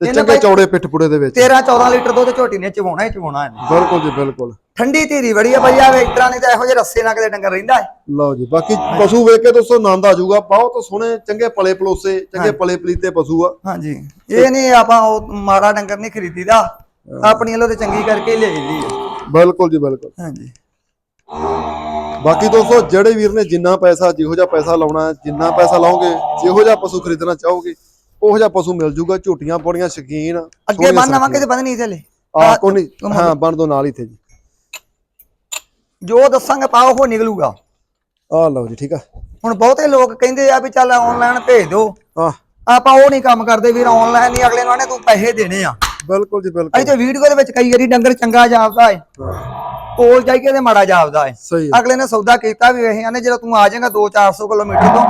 ਤੇ ਚੰਗੇ ਬਾਈ- ਚੌੜੇ ਪਿੱਠ ਪੁੜੇ ਦੇ ਵਿੱਚ। 13 14 ਲੀਟਰ ਦੁੱਧ ਝੋਟੀ ਨੇ ਚਵਾਉਣਾ ਹੀ ਚਵਾਉਣਾ ਇਹਨੇ। ਬਿਲਕੁਲ ਜੀ ਬਿਲਕੁਲ। ਠੰਡੀ ਧੀਰੀ ਬੜੀ ਆ ਭਈਆ ਵੇ ਇਤਰਾ ਨਹੀਂ ਤਾਂ ਇਹੋ ਜਿਹੇ ਰੱਸੇ ਨਾਲ ਕਿਤੇ ਡੰਗਰ ਰਹਿੰਦਾ ਹੈ। ਲਓ ਜੀ ਬਾਕੀ ਪਸ਼ੂ ਵੇਖ ਕੇ ਦੋਸਤੋ ਆਨੰਦ ਆ ਜਾਊਗਾ। ਬਹੁਤ ਸੋਹਣੇ ਚੰਗੇ ਪਲੇ ਪਲੋਸੇ ਚੰਗੇ ਪਲੇ ਪਲੀਤੇ ਪਸ਼ੂ ਆ। ਹਾਂਜੀ। ਇਹ ਨਹੀਂ ਆਪਾਂ ਉਹ ਮਾੜਾ ਡੰਗਰ ਨਹੀਂ ਖਰੀਦੀਦਾ। ਆਪਣੀ ਵੱਲੋਂ ਤੇ ਚੰਗੀ ਕਰਕੇ ਹੀ ਲੈ ਹੈ। ਬਿਲਕੁਲ ਜੀ ਬਿਲਕੁਲ। ਹਾਂਜੀ। ਬਾਕੀ ਦੋਸਤੋ ਜਿਹੜੇ ਵੀਰ ਨੇ ਜਿੰਨਾ ਪੈਸਾ ਜਿਹੋ ਜਿਹਾ ਪੈਸਾ ਲਾਉਣਾ ਜਿੰਨਾ ਪੈਸਾ ਲਾਓਗੇ ਜਿਹੋ ਜਿਹਾ ਪਸ਼ੂ ਖਰੀਦਣਾ ਚਾਹੋਗੇ ਉਹੋ ਜਿਹਾ ਪਸ਼ੂ ਮਿਲ ਜੂਗਾ ਝੋਟੀਆਂ ਪੌੜੀਆਂ ਸ਼ਕੀਨ ਅੱਗੇ ਬੰਨ ਆਵਾਂਗੇ ਤੇ ਬੰਨ ਨਹੀਂ ਥਲੇ। ਆ ਕੋਈ ਨਹੀਂ ਹਾਂ ਬਣ ਦੋ ਨਾਲ ਹੀ ਇੱਥੇ ਜੀ। ਜੋ ਦੱਸਾਂਗੇ ਪਾਓ ਉਹ ਨਿਕਲੂਗਾ। ਆ ਲਓ ਜੀ ਠੀਕ ਆ। ਹੁਣ ਬਹੁਤੇ ਲੋਕ ਕਹਿੰਦੇ ਆ ਵੀ ਚੱਲ ਆਨਲਾਈਨ ਭੇਜ ਦਿਓ ਆ ਆਪਾਂ ਉਹ ਨਹੀਂ ਕੰਮ ਕਰਦੇ ਵੀਰ ਆਨਲਾਈਨ ਨਹੀਂ ਅਗਲੇ ਨੂੰ ਆਨੇ ਤੂੰ ਪੈਸੇ ਦੇਣੇ ਆ। ਬਿਲਕੁਲ ਜੀ ਬਿਲਕੁਲ। ਤੇ ਵੀਡੀਓ ਦੇ ਵਿੱਚ ਕਈ ਵਾਰੀ ਡੰਗਰ ਚੰਗਾ ਜਾਪਦਾ ਹੈ। ਕੋਲ ਜਾਈ ਕੇ ਤੇ ਮਾੜਾ ਜਾਪਦਾ ਹੈ ਅਗਲੇ ਨੇ ਸੌਦਾ ਕੀਤਾ ਵੀ ਇਹ ਆਨੇ ਜਦੋਂ ਤੂੰ ਆ ਜਾਏਗਾ 2-400 ਕਿਲੋਮੀਟਰ ਤੋਂ।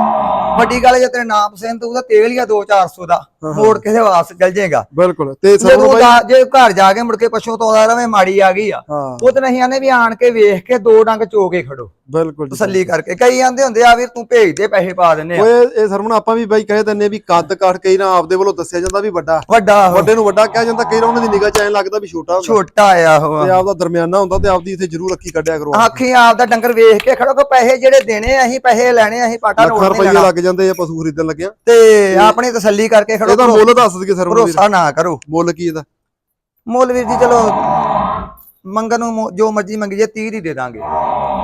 ਵੱਡੀ ਗੱਲ ਜੇ ਤੇਰੇ ਨਾਮ ਪਸੰਦ ਉਹਦਾ ਤੇਲ ਹੀ ਆ 2-400 ਦਾ। ਮੋੜ ਕਿਸੇ ਵਾਸ ਚੱਲ ਜਾਏਗਾ। ਬਿਲਕੁਲ ਤੇ ਜੇ ਸਰਵਣ ਤੂੰ ਬਾਈ ਜਾ- ਘਰ ਜਾ ਕੇ ਮੁੜ ਕੇ ਪਛੋ ਤੋਂ ਆਉਂਦਾ ਰਵੇਂ ਮਾੜੀ ਆ ਗਈ ਆ। ਉਹ ਤੇ ਨਹੀਂ ਆਨੇ ਵੀ ਆਣ ਕੇ ਵੇਖ ਕੇ ਦੋ ਡੰਗ ਚੋ ਕੇ ਖੜੋ। ਬਿਲਕੁਲ ਤਸੱਲੀ ਕਰਕੇ। ਕਈ ਆਂਦੇ ਹੁੰਦੇ ਆ ਵੀਰ ਤੂੰ ਭੇਜ ਦੇ ਪੈਸੇ ਪਾ ਦਿੰਨੇ ਆ। ਓਏ ਇਹ ਸਰਵਣ ਆਪਾਂ ਵੀ ਬਾਈ ਕਹਿ ਦਿੰਨੇ ਵੀ ਕੱਦ ਕਾਠ ਕਈ ਨਾ ਆਪਦੇ ਵੱਲੋਂ ਦੱਸਿਆ ਜਾਂਦਾ ਵੀ ਵੱਡਾ। ਵੱਡਾ ਵੱਡੇ ਨੂੰ ਵੱਡਾ ਕਿਹਾ ਜਾਂਦਾ ਕਈ ਨਾ ਉਹਨਾਂ ਦੀ ਨਿਗਾਹ ਚ ਐਂ ਲੱਗਦਾ ਵੀ ਛੋਟਾ ਹੁੰਦਾ। ਛੋਟਾ ਆ ਉਹ। ਤੇ ਆਪਦਾ ਦਰਮਿਆਨਾ ਹੁੰਦਾ ਤੇ ਆਪਦੀ ਇੱਥੇ ਜ਼ਰੂਰ ਅੱਖੀ ਕੱਢਿਆ ਕਰੋ। ਆਖੀ ਆਪ ਦਾ ਡੰਗਰ ਵੇਖ ਕੇ ਖੜੋ ਕਿ ਪੈਸੇ ਜਿਹੜੇ ਦੇਣੇ ਆ, ਅਸੀਂ ਪੈਸੇ ਲੈਣੇ ਆ, ਅਸੀਂ ਪਾਟਾ ਨੋਟ ਨਹੀਂ ਲੈਣਾ। ਲੱਗ ਜਾਂਦੇ ਆ ਪਸ਼ੂ ਖਰੀਦਣ ਲੱਗਿਆ। ਤੇ ਆਪਣੀ ਤਸੱਲੀ ਕਰਕੇ ਖੜੋ ਇਹਦਾ ਮੁੱਲ ਦੱਸ ਦਈਏ ਸਰਵਣ ਵੀਰ। ਭਰੋਸਾ ਨਾ ਕਰੋ। ਮੁੱਲ ਕੀ ਇਹਦਾ? ਮੁੱਲ ਵੀਰ ਜੀ ਚਲੋ ਮੰਗਣ ਨੂੰ ਜੋ ਮਰਜ਼ੀ ਮੰਗੀ ਜੇ 30 ਦੀ ਦੇ ਦਾਂਗੇ।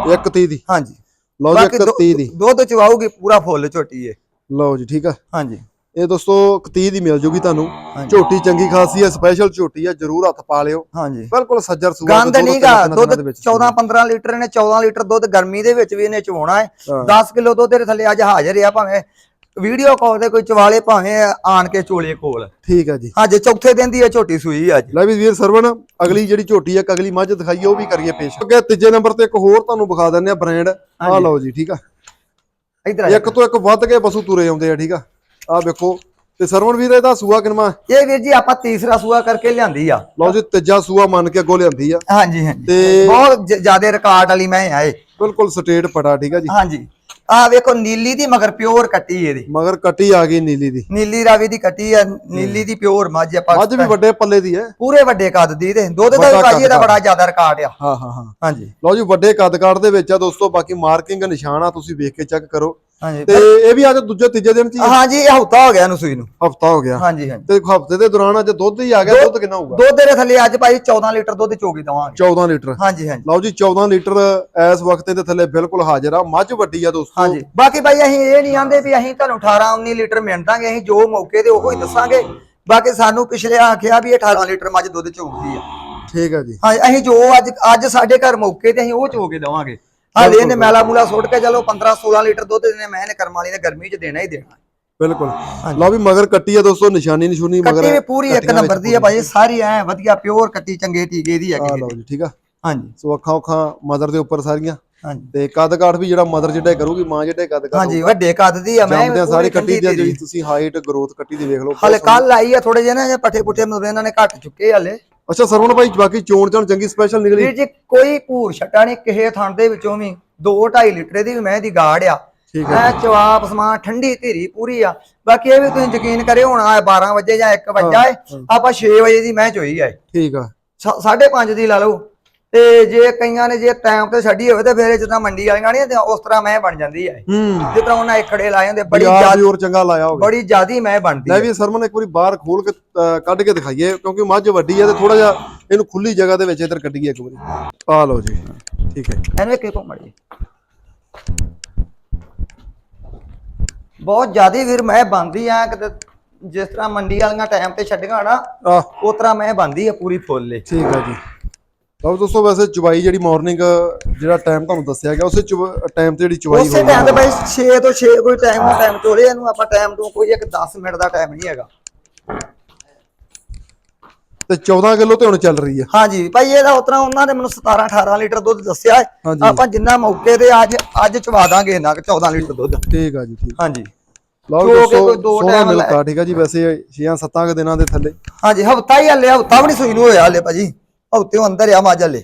130 ਦੀ। ਹਾਂਜੀ। ਲਓ ਜੀ ਬਾਕੀ 130 ਦੀ ਦੁੱਧ ਚਵਾਉਗੀ ਪੂਰਾ ਫੁੱਲ ਝੋਟੀ ਏ ਲਓ ਜੀ ਠੀਕ ਆ। ਹਾਂਜੀ। ਇਹ ਦੋਸਤੋ 31 ਦੀ ਮਿਲ ਜੂਗੀ ਤੁਹਾਨੂੰ। ਝੋਟੀ ਚੰਗੀ ਖਾਸੀ ਹੈ ਸਪੈਸ਼ਲ ਝੋਟੀ ਹੈ ਜਰੂਰ ਹੱਥ ਪਾ ਲਿਓ। ਹਾਂਜੀ। ਬਿਲਕੁਲ ਸੱਜਰ ਸੂਆ ਗੰਦ ਨਹੀਂਗਾ ਦੁੱਧ ਦੇ ਵਿੱਚ। 14 15 ਲੀਟਰ ਨੇ 14 ਲੀਟਰ ਦੁੱਧ ਗਰਮੀ ਦੇ ਵਿੱਚ ਵੀ ਇਹਨੇ ਚਵਾਉਣਾ ਹੈ। ਹਾਂ। 10 ਕਿਲੋ ਦੁੱਧ ਦੇ ਥੱਲੇ ਅੱਜ ਹਾਜ਼ਰ ਆ ਭਾਵੇਂ ਵੀਡੀਓ ਕਾਲ ਤੇ ਕੋਈ ਚਵਾਲੇ ਭਾਵੇਂ ਆਣ ਕੇ ਚੋਲੇ ਕੋਲ। ਠੀਕ ਹੈ ਜੀ ਹਾਂਜੀ ਚੌਥੇ ਦਿਨ ਦੀ ਇਹ ਝੋਟੀ ਸੂਈ ਅੱਜ। ਲੈ ਵੀ ਵੀਰ ਸਰਵਣ ਅਗਲੀ ਜਿਹੜੀ ਝੋਟੀ ਹੈ ਇੱਕ ਅਗਲੀ ਮੱਝ ਦਿਖਾਈਏ ਉਹ ਵੀ ਕਰੀਏ ਪੇਸ਼। ਅੱਗੇ ਤੀਜੇ ਨੰਬਰ ਤੇ ਇੱਕ ਹੋਰ ਤੁਹਾਨੂੰ ਵਿਖਾ ਦਿੰਦੇ ਆ ਬ੍ਰਾਂਡ ਆ। ਲਓ ਜੀ ਠੀਕ ਆ। ਇਧਰ ਆ ਇੱਕ ਤੋਂ ਇੱਕ ਵੱਧ ਕੇ ਪਸ਼ੂ ਤੁਰੇ ਆਉਂਦੇ ਆ ਠੀਕ ਆ। ਆ ਵੇਖੋ। ਤੇ ਸਰਵਣ ਵੀਰ ਇਹਦਾ ਸੂਆ ਕਿਨਮਾ ਇਹ ਵੀਰ ਜੀ ਆਪਾਂ ਤੀਸਰਾ ਸੂਆ ਕਰਕੇ ਲਿਆਂਦੀ ਆ। ਲਓ ਜੀ ਤੀਜਾ ਸੂਆ ਮੰਨ ਕੇ ਅੱਗੋਂ ਲਿਆਂਦੀ ਆ। ਹਾਂਜੀ ਹਾਂਜੀ। ਤੇ- ਬਹੁਤ ਜ਼ਿਆਦਾ ਰਿਕਾਰਡ ਵਾਲੀ ਮੈਂ ਆਏ ਬਿਲਕੁਲ ਸਟੇਟ ਪਟਾ ਠੀਕ ਆ ਜੀ। ਹਾਂਜੀ। ਆ ਵੇਖੋ ਨੀਲੀ ਦੀ ਮਗਰ ਪਿਓਰ ਕੱਟੀ ਇਹਦੀ। ਮਗਰ ਕੱਟੀ ਆ ਗਈ ਨੀਲੀ ਦੀ। ਨੀਲੀ ਰਾਵੀ ਦੀ ਕੱਟੀ ਆ ਨੀਲੀ ਦੀ ਪਿਓਰ ਮੱਝ ਆਪਾਂ ਮੱਝ ਵੀ ਵੱਡੇ ਪੱਲੇ ਦੀ ਹੈ। ਪੂਰੇ ਵੱਡੇ ਕੱਦ ਦੀ ਤੇ ਦੁੱਧ ਦਾ ਭਾਜੀ ਇਹਦਾ ਬੜਾ ਜ਼ਿਆਦਾ ਰਿਕਾਰਡ ਆ। ਹਾਂ ਹਾਂ ਹਾਂ। ਹਾਂਜੀ। ਲਓ ਜੀ ਵੱਡੇ ਕੱਦ ਕਾਠ ਦੇ ਵਿੱਚ ਆ ਦੋਸਤੋ ਬਾਕੀ ਮਾਰਕਿੰਗ ਨਿਸ਼ਾਨ ਆ ਤੁਸੀਂ ਵੇਖ ਕੇ ਚੈੱਕ ਕਰੋ। ਹਾਂਜੀ। ਤੇ ਇਹ ਵੀ ਅੱਜ ਦੂਜੇ ਤੀਜੇ ਦਿਨ ਚ ਹਾਂਜੀ ਇਹ ਹਫਤਾ ਹੋ ਗਿਆ ਇਹਨੂੰ ਸੂਈ ਨੂੰ। ਹਫਤਾ ਹੋ ਗਿਆ। ਹਾਂਜੀ ਹਾਂਜੀ। ਤੇ ਹਫ਼ਤੇ ਦੇ ਦੌਰਾਨ ਅੱਜ ਦੁੱਧ ਹੀ ਆ ਗਿਆ। ਦੁੱਧ ਕਿੰਨਾ ਹੋਊਗਾ? ਦੁੱਧ ਦੇ ਥੱਲੇ ਅੱਜ ਭਾਈ 14 ਲੀਟਰ ਦੁੱਧ ਚੋਗੀ ਦਵਾਂਗੇ। 14 ਲੀਟਰ। ਹਾਂਜੀ ਹਾਂਜੀ। ਲਓ ਜੀ 14 ਲੀਟਰ ਇਸ ਵਕਤ ਦੇ ਥੱਲੇ ਬਿਲਕੁਲ ਹਾਜ਼ਰ ਆ। ਮੱਝ ਵੱਡੀ ਆ ਦੋਸਤੋ। ਹਾਂਜੀ। ਬਾਕੀ ਭਾਈ ਅਸੀਂ ਇਹ ਨਹੀਂ ਆਂਦੇ ਵੀ ਅਸੀਂ ਤੁਹਾਨੂੰ 18 19 ਲੀਟਰ ਮਿਲ ਦਾਂਗੇ। ਅਸੀਂ ਜੋ ਮੌਕੇ ਤੇ ਉਹੋ ਹੀ ਦੱਸਾਂਗੇ। ਬਾਕੀ ਸਾਨੂੰ ਪਿਛਲੇ ਆਖਿਆ ਵੀ ਇਹ 18 ਲੀਟਰ ਮੱਝ ਦੁੱਧ ਚੋਗਦੀ ਆ। ਠੀਕ ਆ ਜੀ। ਹਾਂ ਅਸੀਂ ਜੋ ਅੱਜ ਅੱਜ ਸਾਡੇ ਘਰ ਮੌਕੇ ਤੇ ਅਸੀਂ ਉਹ ਚੋ ਕੇ ਦਵਾਂਗੇ। ਹਾਲੇ ਇਹਨੇ ਮੈਲਾ ਮੂਲਾ ਸੁੱਟ ਕੇ ਚਲੋ 15 16 ਲੀਟਰ ਦੁੱਧ ਇਹਨੇ ਮੈਂ ਨੇ ਕਰਮ ਵਾਲੀ ਨੇ ਗਰਮੀ ਚ ਦੇਣਾ ਹੀ ਦੇਣਾ। ਬਿਲਕੁਲ। ਲਓ ਵੀ ਮਗਰ ਕੱਟੀ ਆ ਦੋਸਤੋ ਨਿਸ਼ਾਨੀ ਨਿਸ਼ੂਨੀ ਮਗਰ ਕੱਟੀ ਵੀ ਪੂਰੀ ਇੱਕ ਨੰਬਰ ਦੀ ਆ ਭਾਈ ਸਾਰੀ ਐ ਵਧੀਆ ਪਿਓਰ ਕੱਟੀ ਚੰਗੇ ਟੀਕੇ ਦੀ ਆ ਹੈਗੀ ਲਓ ਜੀ ਠੀਕ ਆ? ਹਾਂਜੀ। ਸੋ ਅੱਖਾਂ ਅੱਖਾਂ ਮਦਰ ਦੇ ਉੱਪਰ ਸਾਰੀਆਂ। ਹਾਂਜੀ। ਤੇ ਕੱਦ ਕਾਠ ਵੀ ਜਿਹੜਾ ਮਦਰ ਜਿਹੜੇ ਕਰੂਗੀ ਮਾਂ ਜਿਹੜੇ ਕੱਦ ਕਾਠ ਹਾਂਜੀ ਵੱਡੇ ਕੱਦ ਦੀ ਆ ਮੈਂ ਸਾਰੀ ਕੱਟੀ ਦੀ ਆ ਜਿਹੜੀ ਤੁਸੀਂ ਹਾਈਟ ਗਰੋਥ ਕੱਟੀ ਦੀ ਵੇਖ ਲਓ ਹਲੇ ਕੱਲ ਆਈ ਆ ਥੋੜੇ ਜਿਹੇ ਨਾ ਪੱਠੇ ਪੁੱਠੇ ਮਤਲਬ ਇਹਨਾਂ ਨੇ ਘੱਟ ਚੁੱਕੇ ਆ ਹਲੇ। ਅੱਛਾ ਸਰਵਣ ਭਾਈ ਬਾਕੀ ਚੋਣ ਚਾਣ ਚੰਗੀ ਸਪੈਸ਼ਲ ਨਿਕਲੀ। ਵੀਰ ਜੀ ਕੋਈ ਭੂਰ ਛੱਟਾ ਨਹੀਂ ਕਿਸੇ ਥਣ ਦੇ ਵਿੱਚੋਂ ਵੀ 2.5 ਲੀਟਰ ਦੀ ਵੀ ਮੈਂ ਦੀ ਗਾੜ ਆ। ਠੀਕ ਐ ਚਵਾਪ ਸਮਾਨ ਠੰਡੀ ਧੀਰੀ ਪੂਰੀ ਆ। ਬਾਕੀ ਇਹ ਵੀ ਤੁਸੀਂ ਯਕੀਨ ਕਰਿਓ ਹੁਣ ਆ 12 ਵਜੇ ਜਾਂ 1 ਵਜਾ ਆਪਾਂ 6 ਵਜੇ ਦੀ ਮੈਂ ਚੋਈ ਆ ਠੀਕ ਆ। 5:30 ਦੀ ਲਾ ਲਓ। ਤੇ ਜੇ ਕਈਆਂ ਨੇ ਜੇ ਟਾਈਮ ਤੇ ਛੱਡੀ ਹੋਵੇ ਤੇ ਫਿਰ ਜਿੱਦਾਂ ਮੰਡੀ ਵਾਲੀਆਂ ਨਹੀਂ ਤੇ ਉਸ ਤਰ੍ਹਾਂ ਮੈਂ ਬਣ ਜਾਂਦੀ ਹੂੰ। ਜਿਸ ਤਰ੍ਹਾਂ ਉਹਨਾਂ ਇਕੜੇ ਲਾਏ ਹੁੰਦੇ ਬੜੀ ਜ਼ਿਆਦਾ ਹੋਰ ਚੰਗਾ ਲਾਇਆ ਹੋਵੇ। ਬੜੀ ਜ਼ਿਆਦੀ ਮੈਂ ਬਣਦੀ ਆ। ਵੀ ਸਰਮਨ ਇੱਕ ਵਾਰੀ ਬਾਹਰ ਖੋਲ ਕੇ ਕੱਢ ਕੇ ਦਿਖਾਈਏ ਕਿਉਂਕਿ ਮੱਝ ਵੱਡੀ ਹੈ ਤੇ ਥੋੜਾ ਜਿਹਾ ਇਹਨੂੰ ਖੁੱਲੀ ਜਗ੍ਹਾ ਦੇ ਵਿੱਚ ਇੱਧਰ ਕੱਢੀਏ ਇੱਕ ਵਾਰੀ। ਆ ਲਓ ਜੀ ਠੀਕ ਹੈ। ਇਹਨੂੰ ਇੱਕ ਘੁੰਮੜ ਬਹੁਤ ਜ਼ਿਆਦੀ ਵੀਰ ਮੈਂ ਬੰਦੀ ਆ ਕਿਤੇ ਜਿਸ ਤਰ੍ਹਾਂ ਮੰਡੀ ਵਾਲੀਆਂ ਟਾਈਮ ਤੇ ਛੱਡੀਆਂ ਨਾ ਉਸ ਤਰ੍ਹਾਂ ਮੈਂ ਬੰਦੀ ਆ ਪੂਰੀ ਫੁੱਲ ਠੀਕ ਹੈ ਜੀ। ਲਓ ਦੋਸਤੋ ਵੈਸੇ ਚਵਾਈ ਜਿਹੜੀ ਮਾਰਨਿੰਗ ਜਿਹੜਾ ਟਾਈਮ ਤੁਹਾਨੂੰ ਦੱਸਿਆ ਗਿਆ ਉਸੇ ਟਾਈਮ ਤੇ ਜਿਹੜੀ ਚਵਾਈ ਉਸੇ ਟਾਈਮ ਤੇ ਬਾਈ 6 ਤੋਂ 6 ਕੋਈ ਟਾਈਮ ਨੂੰ ਟਾਈਮ ਚੋਲੇ ਇਹਨੂੰ ਆਪਾਂ ਟਾਈਮ ਤੋਂ ਕੋਈ ਇੱਕ 10 ਮਿੰਟ ਦਾ ਟਾਈਮ ਨਹੀਂ ਹੈਗਾ। ਤੇ 14 ਕਿਲੋ ਤੇ ਹੁਣ ਚੱਲ ਰਹੀ ਹੈ ਹਾਂਜੀ ਭਾਈ ਇਹਦਾ ਉਤਰਾ ਉਹਨਾਂ ਨੇ ਮੈਨੂੰ 17 18 ਲੀਟਰ ਦੁੱਧ ਦੱਸਿਆ। ਆਪਾਂ ਜਿੰਨਾ ਮੌਕੇ ਤੇ ਅੱਜ ਅੱਜ ਚਵਾ ਦਾਂਗੇ ਨਾ 14 ਲੀਟਰ ਦੁੱਧ। ਠੀਕ ਆ ਜੀ ਠੀਕ। ਹਾਂਜੀ। ਲਓ ਦੋਸਤੋ ਦੋ ਲੈ- ਮਿਲਕਾ ਠੀਕ ਆ ਜੀ ਵੈਸੇ 6-7 ਕੁ ਦਿਨਾਂ ਦੇ ਥੱਲੇ। ਹਾਂਜੀ ਹਫਤਾ ਹੀ ਹਲੇ ਹਫਤਾ ਵੀ ਨਹੀਂ ਸੂਈ ਨੂੰ ਹੋਇਆ ਹਲੇ ਭਾਜੀ। ਹਫ਼ਤੇ ਅੰਦਰ ਆ ਮੱਝ ਹਲੇ।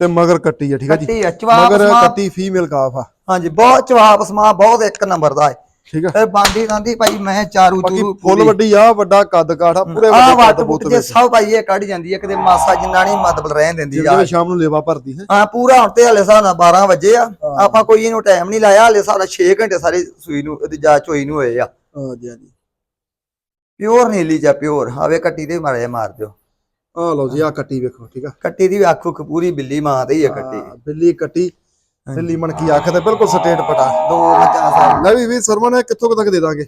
ਤੇ ਮਗਰ ਕੱਟੀ ਆ ਠੀਕ ਆ ਜੀ? ਕੱਟੀ ਆ ਚਵਾਪ ਮਗਰ ਕੱਟੀ ਫੀਮੇਲ ਕਾਫ ਆ। ਹਾਂਜੀ ਬਹੁਤ ਚਵਾਪ ਸਮਾ ਬਹੁਤ ਇੱਕ ਨੰਬਰ ਦਾ ਹੈ ਠੀਕ ਆ। ਤੇ ਬਾਂਦੀ ਰਾਂਦੀ ਭਾਈ ਮੈਂ ਚਾਰੂ ਬਾਕੀ ਚੂਰੂ ਫੁੱਲ ਵੱਡੀ ਆ ਵੱਡਾ ਕੱਦ ਕਾਠ ਆ ਪੂਰੇ ਵੱਡੇ ਵੱਟ ਕੱਦ ਬੁੱਟ ਬੁੱਤ ਜੇ ਵਿੱਚ। ਸਭ ਭਾਈ ਇਹ ਕੱਢ ਜਾਂਦੀ ਹੈ ਕਿਤੇ ਮਾਸਾ ਜਿੰਨਾ ਨਹੀਂ ਮਤਲਬ ਰਹਿਣ ਦਿੰਦੀ ਆ ਜਿਵੇਂ ਸ਼ਾਮ ਨੂੰ ਲੇਵਾ ਭਰਦੀ ਹੈ। ਹਾਂ ਪੂਰਾ ਹੁਣ ਤੇ ਹਲੇ ਸਾਡਾ 12 ਵਜੇ ਆ। ਆਪਾਂ ਕੋਈ ਇਹਨੂੰ ਟਾਈਮ ਨਹੀਂ ਲਾਇਆ ਹਲੇ ਸਾਡਾ 6 ਘੰਟੇ ਸਾਰੇ ਸੂਈ ਨੂੰ ਇਹਦੀ ਜਾ ਚੋਈ ਨੂੰ ਹੋਏ ਆ। ਹਾਂਜੀ ਹਾਂਜੀ ਪਿਓਰ ਨੀਲੀ ਜਾਂ ਪਿਓਰ। ਆਵੇ ਕੱਟੀ ਤੇ ਮਾਰੇ ਮਾਰ ਦਿਓ। ਆ ਲਓ ਜੀ ਆ ਕੱਟੀ ਵੇਖੋ ਠੀਕ ਆ? ਕੱਟੀ ਦੀ ਅੱਖ ਉੱਖ ਪੂਰੀ ਬਿੱਲੀ ਮਾਂ ਤੇ ਹੀ ਆ ਕੱਟੀ। ਹਾਂ, ਬਿੱਲੀ ਕੱਟੀ ਬਿੱਲੀ ਮਣਕੀ ਅੱਖ ਤੇ ਬਿਲਕੁਲ ਸਟੇਟ ਪਟਾ। ਦੋ ਮੱਚਾਂ ਸਾਹਿਬ ਲੈ ਵੀ ਵੀ ਸਰਮਨ ਕਿੱਥੋਂ ਕੁ ਤੱਕ ਦੇ ਦਾਂਗੇ?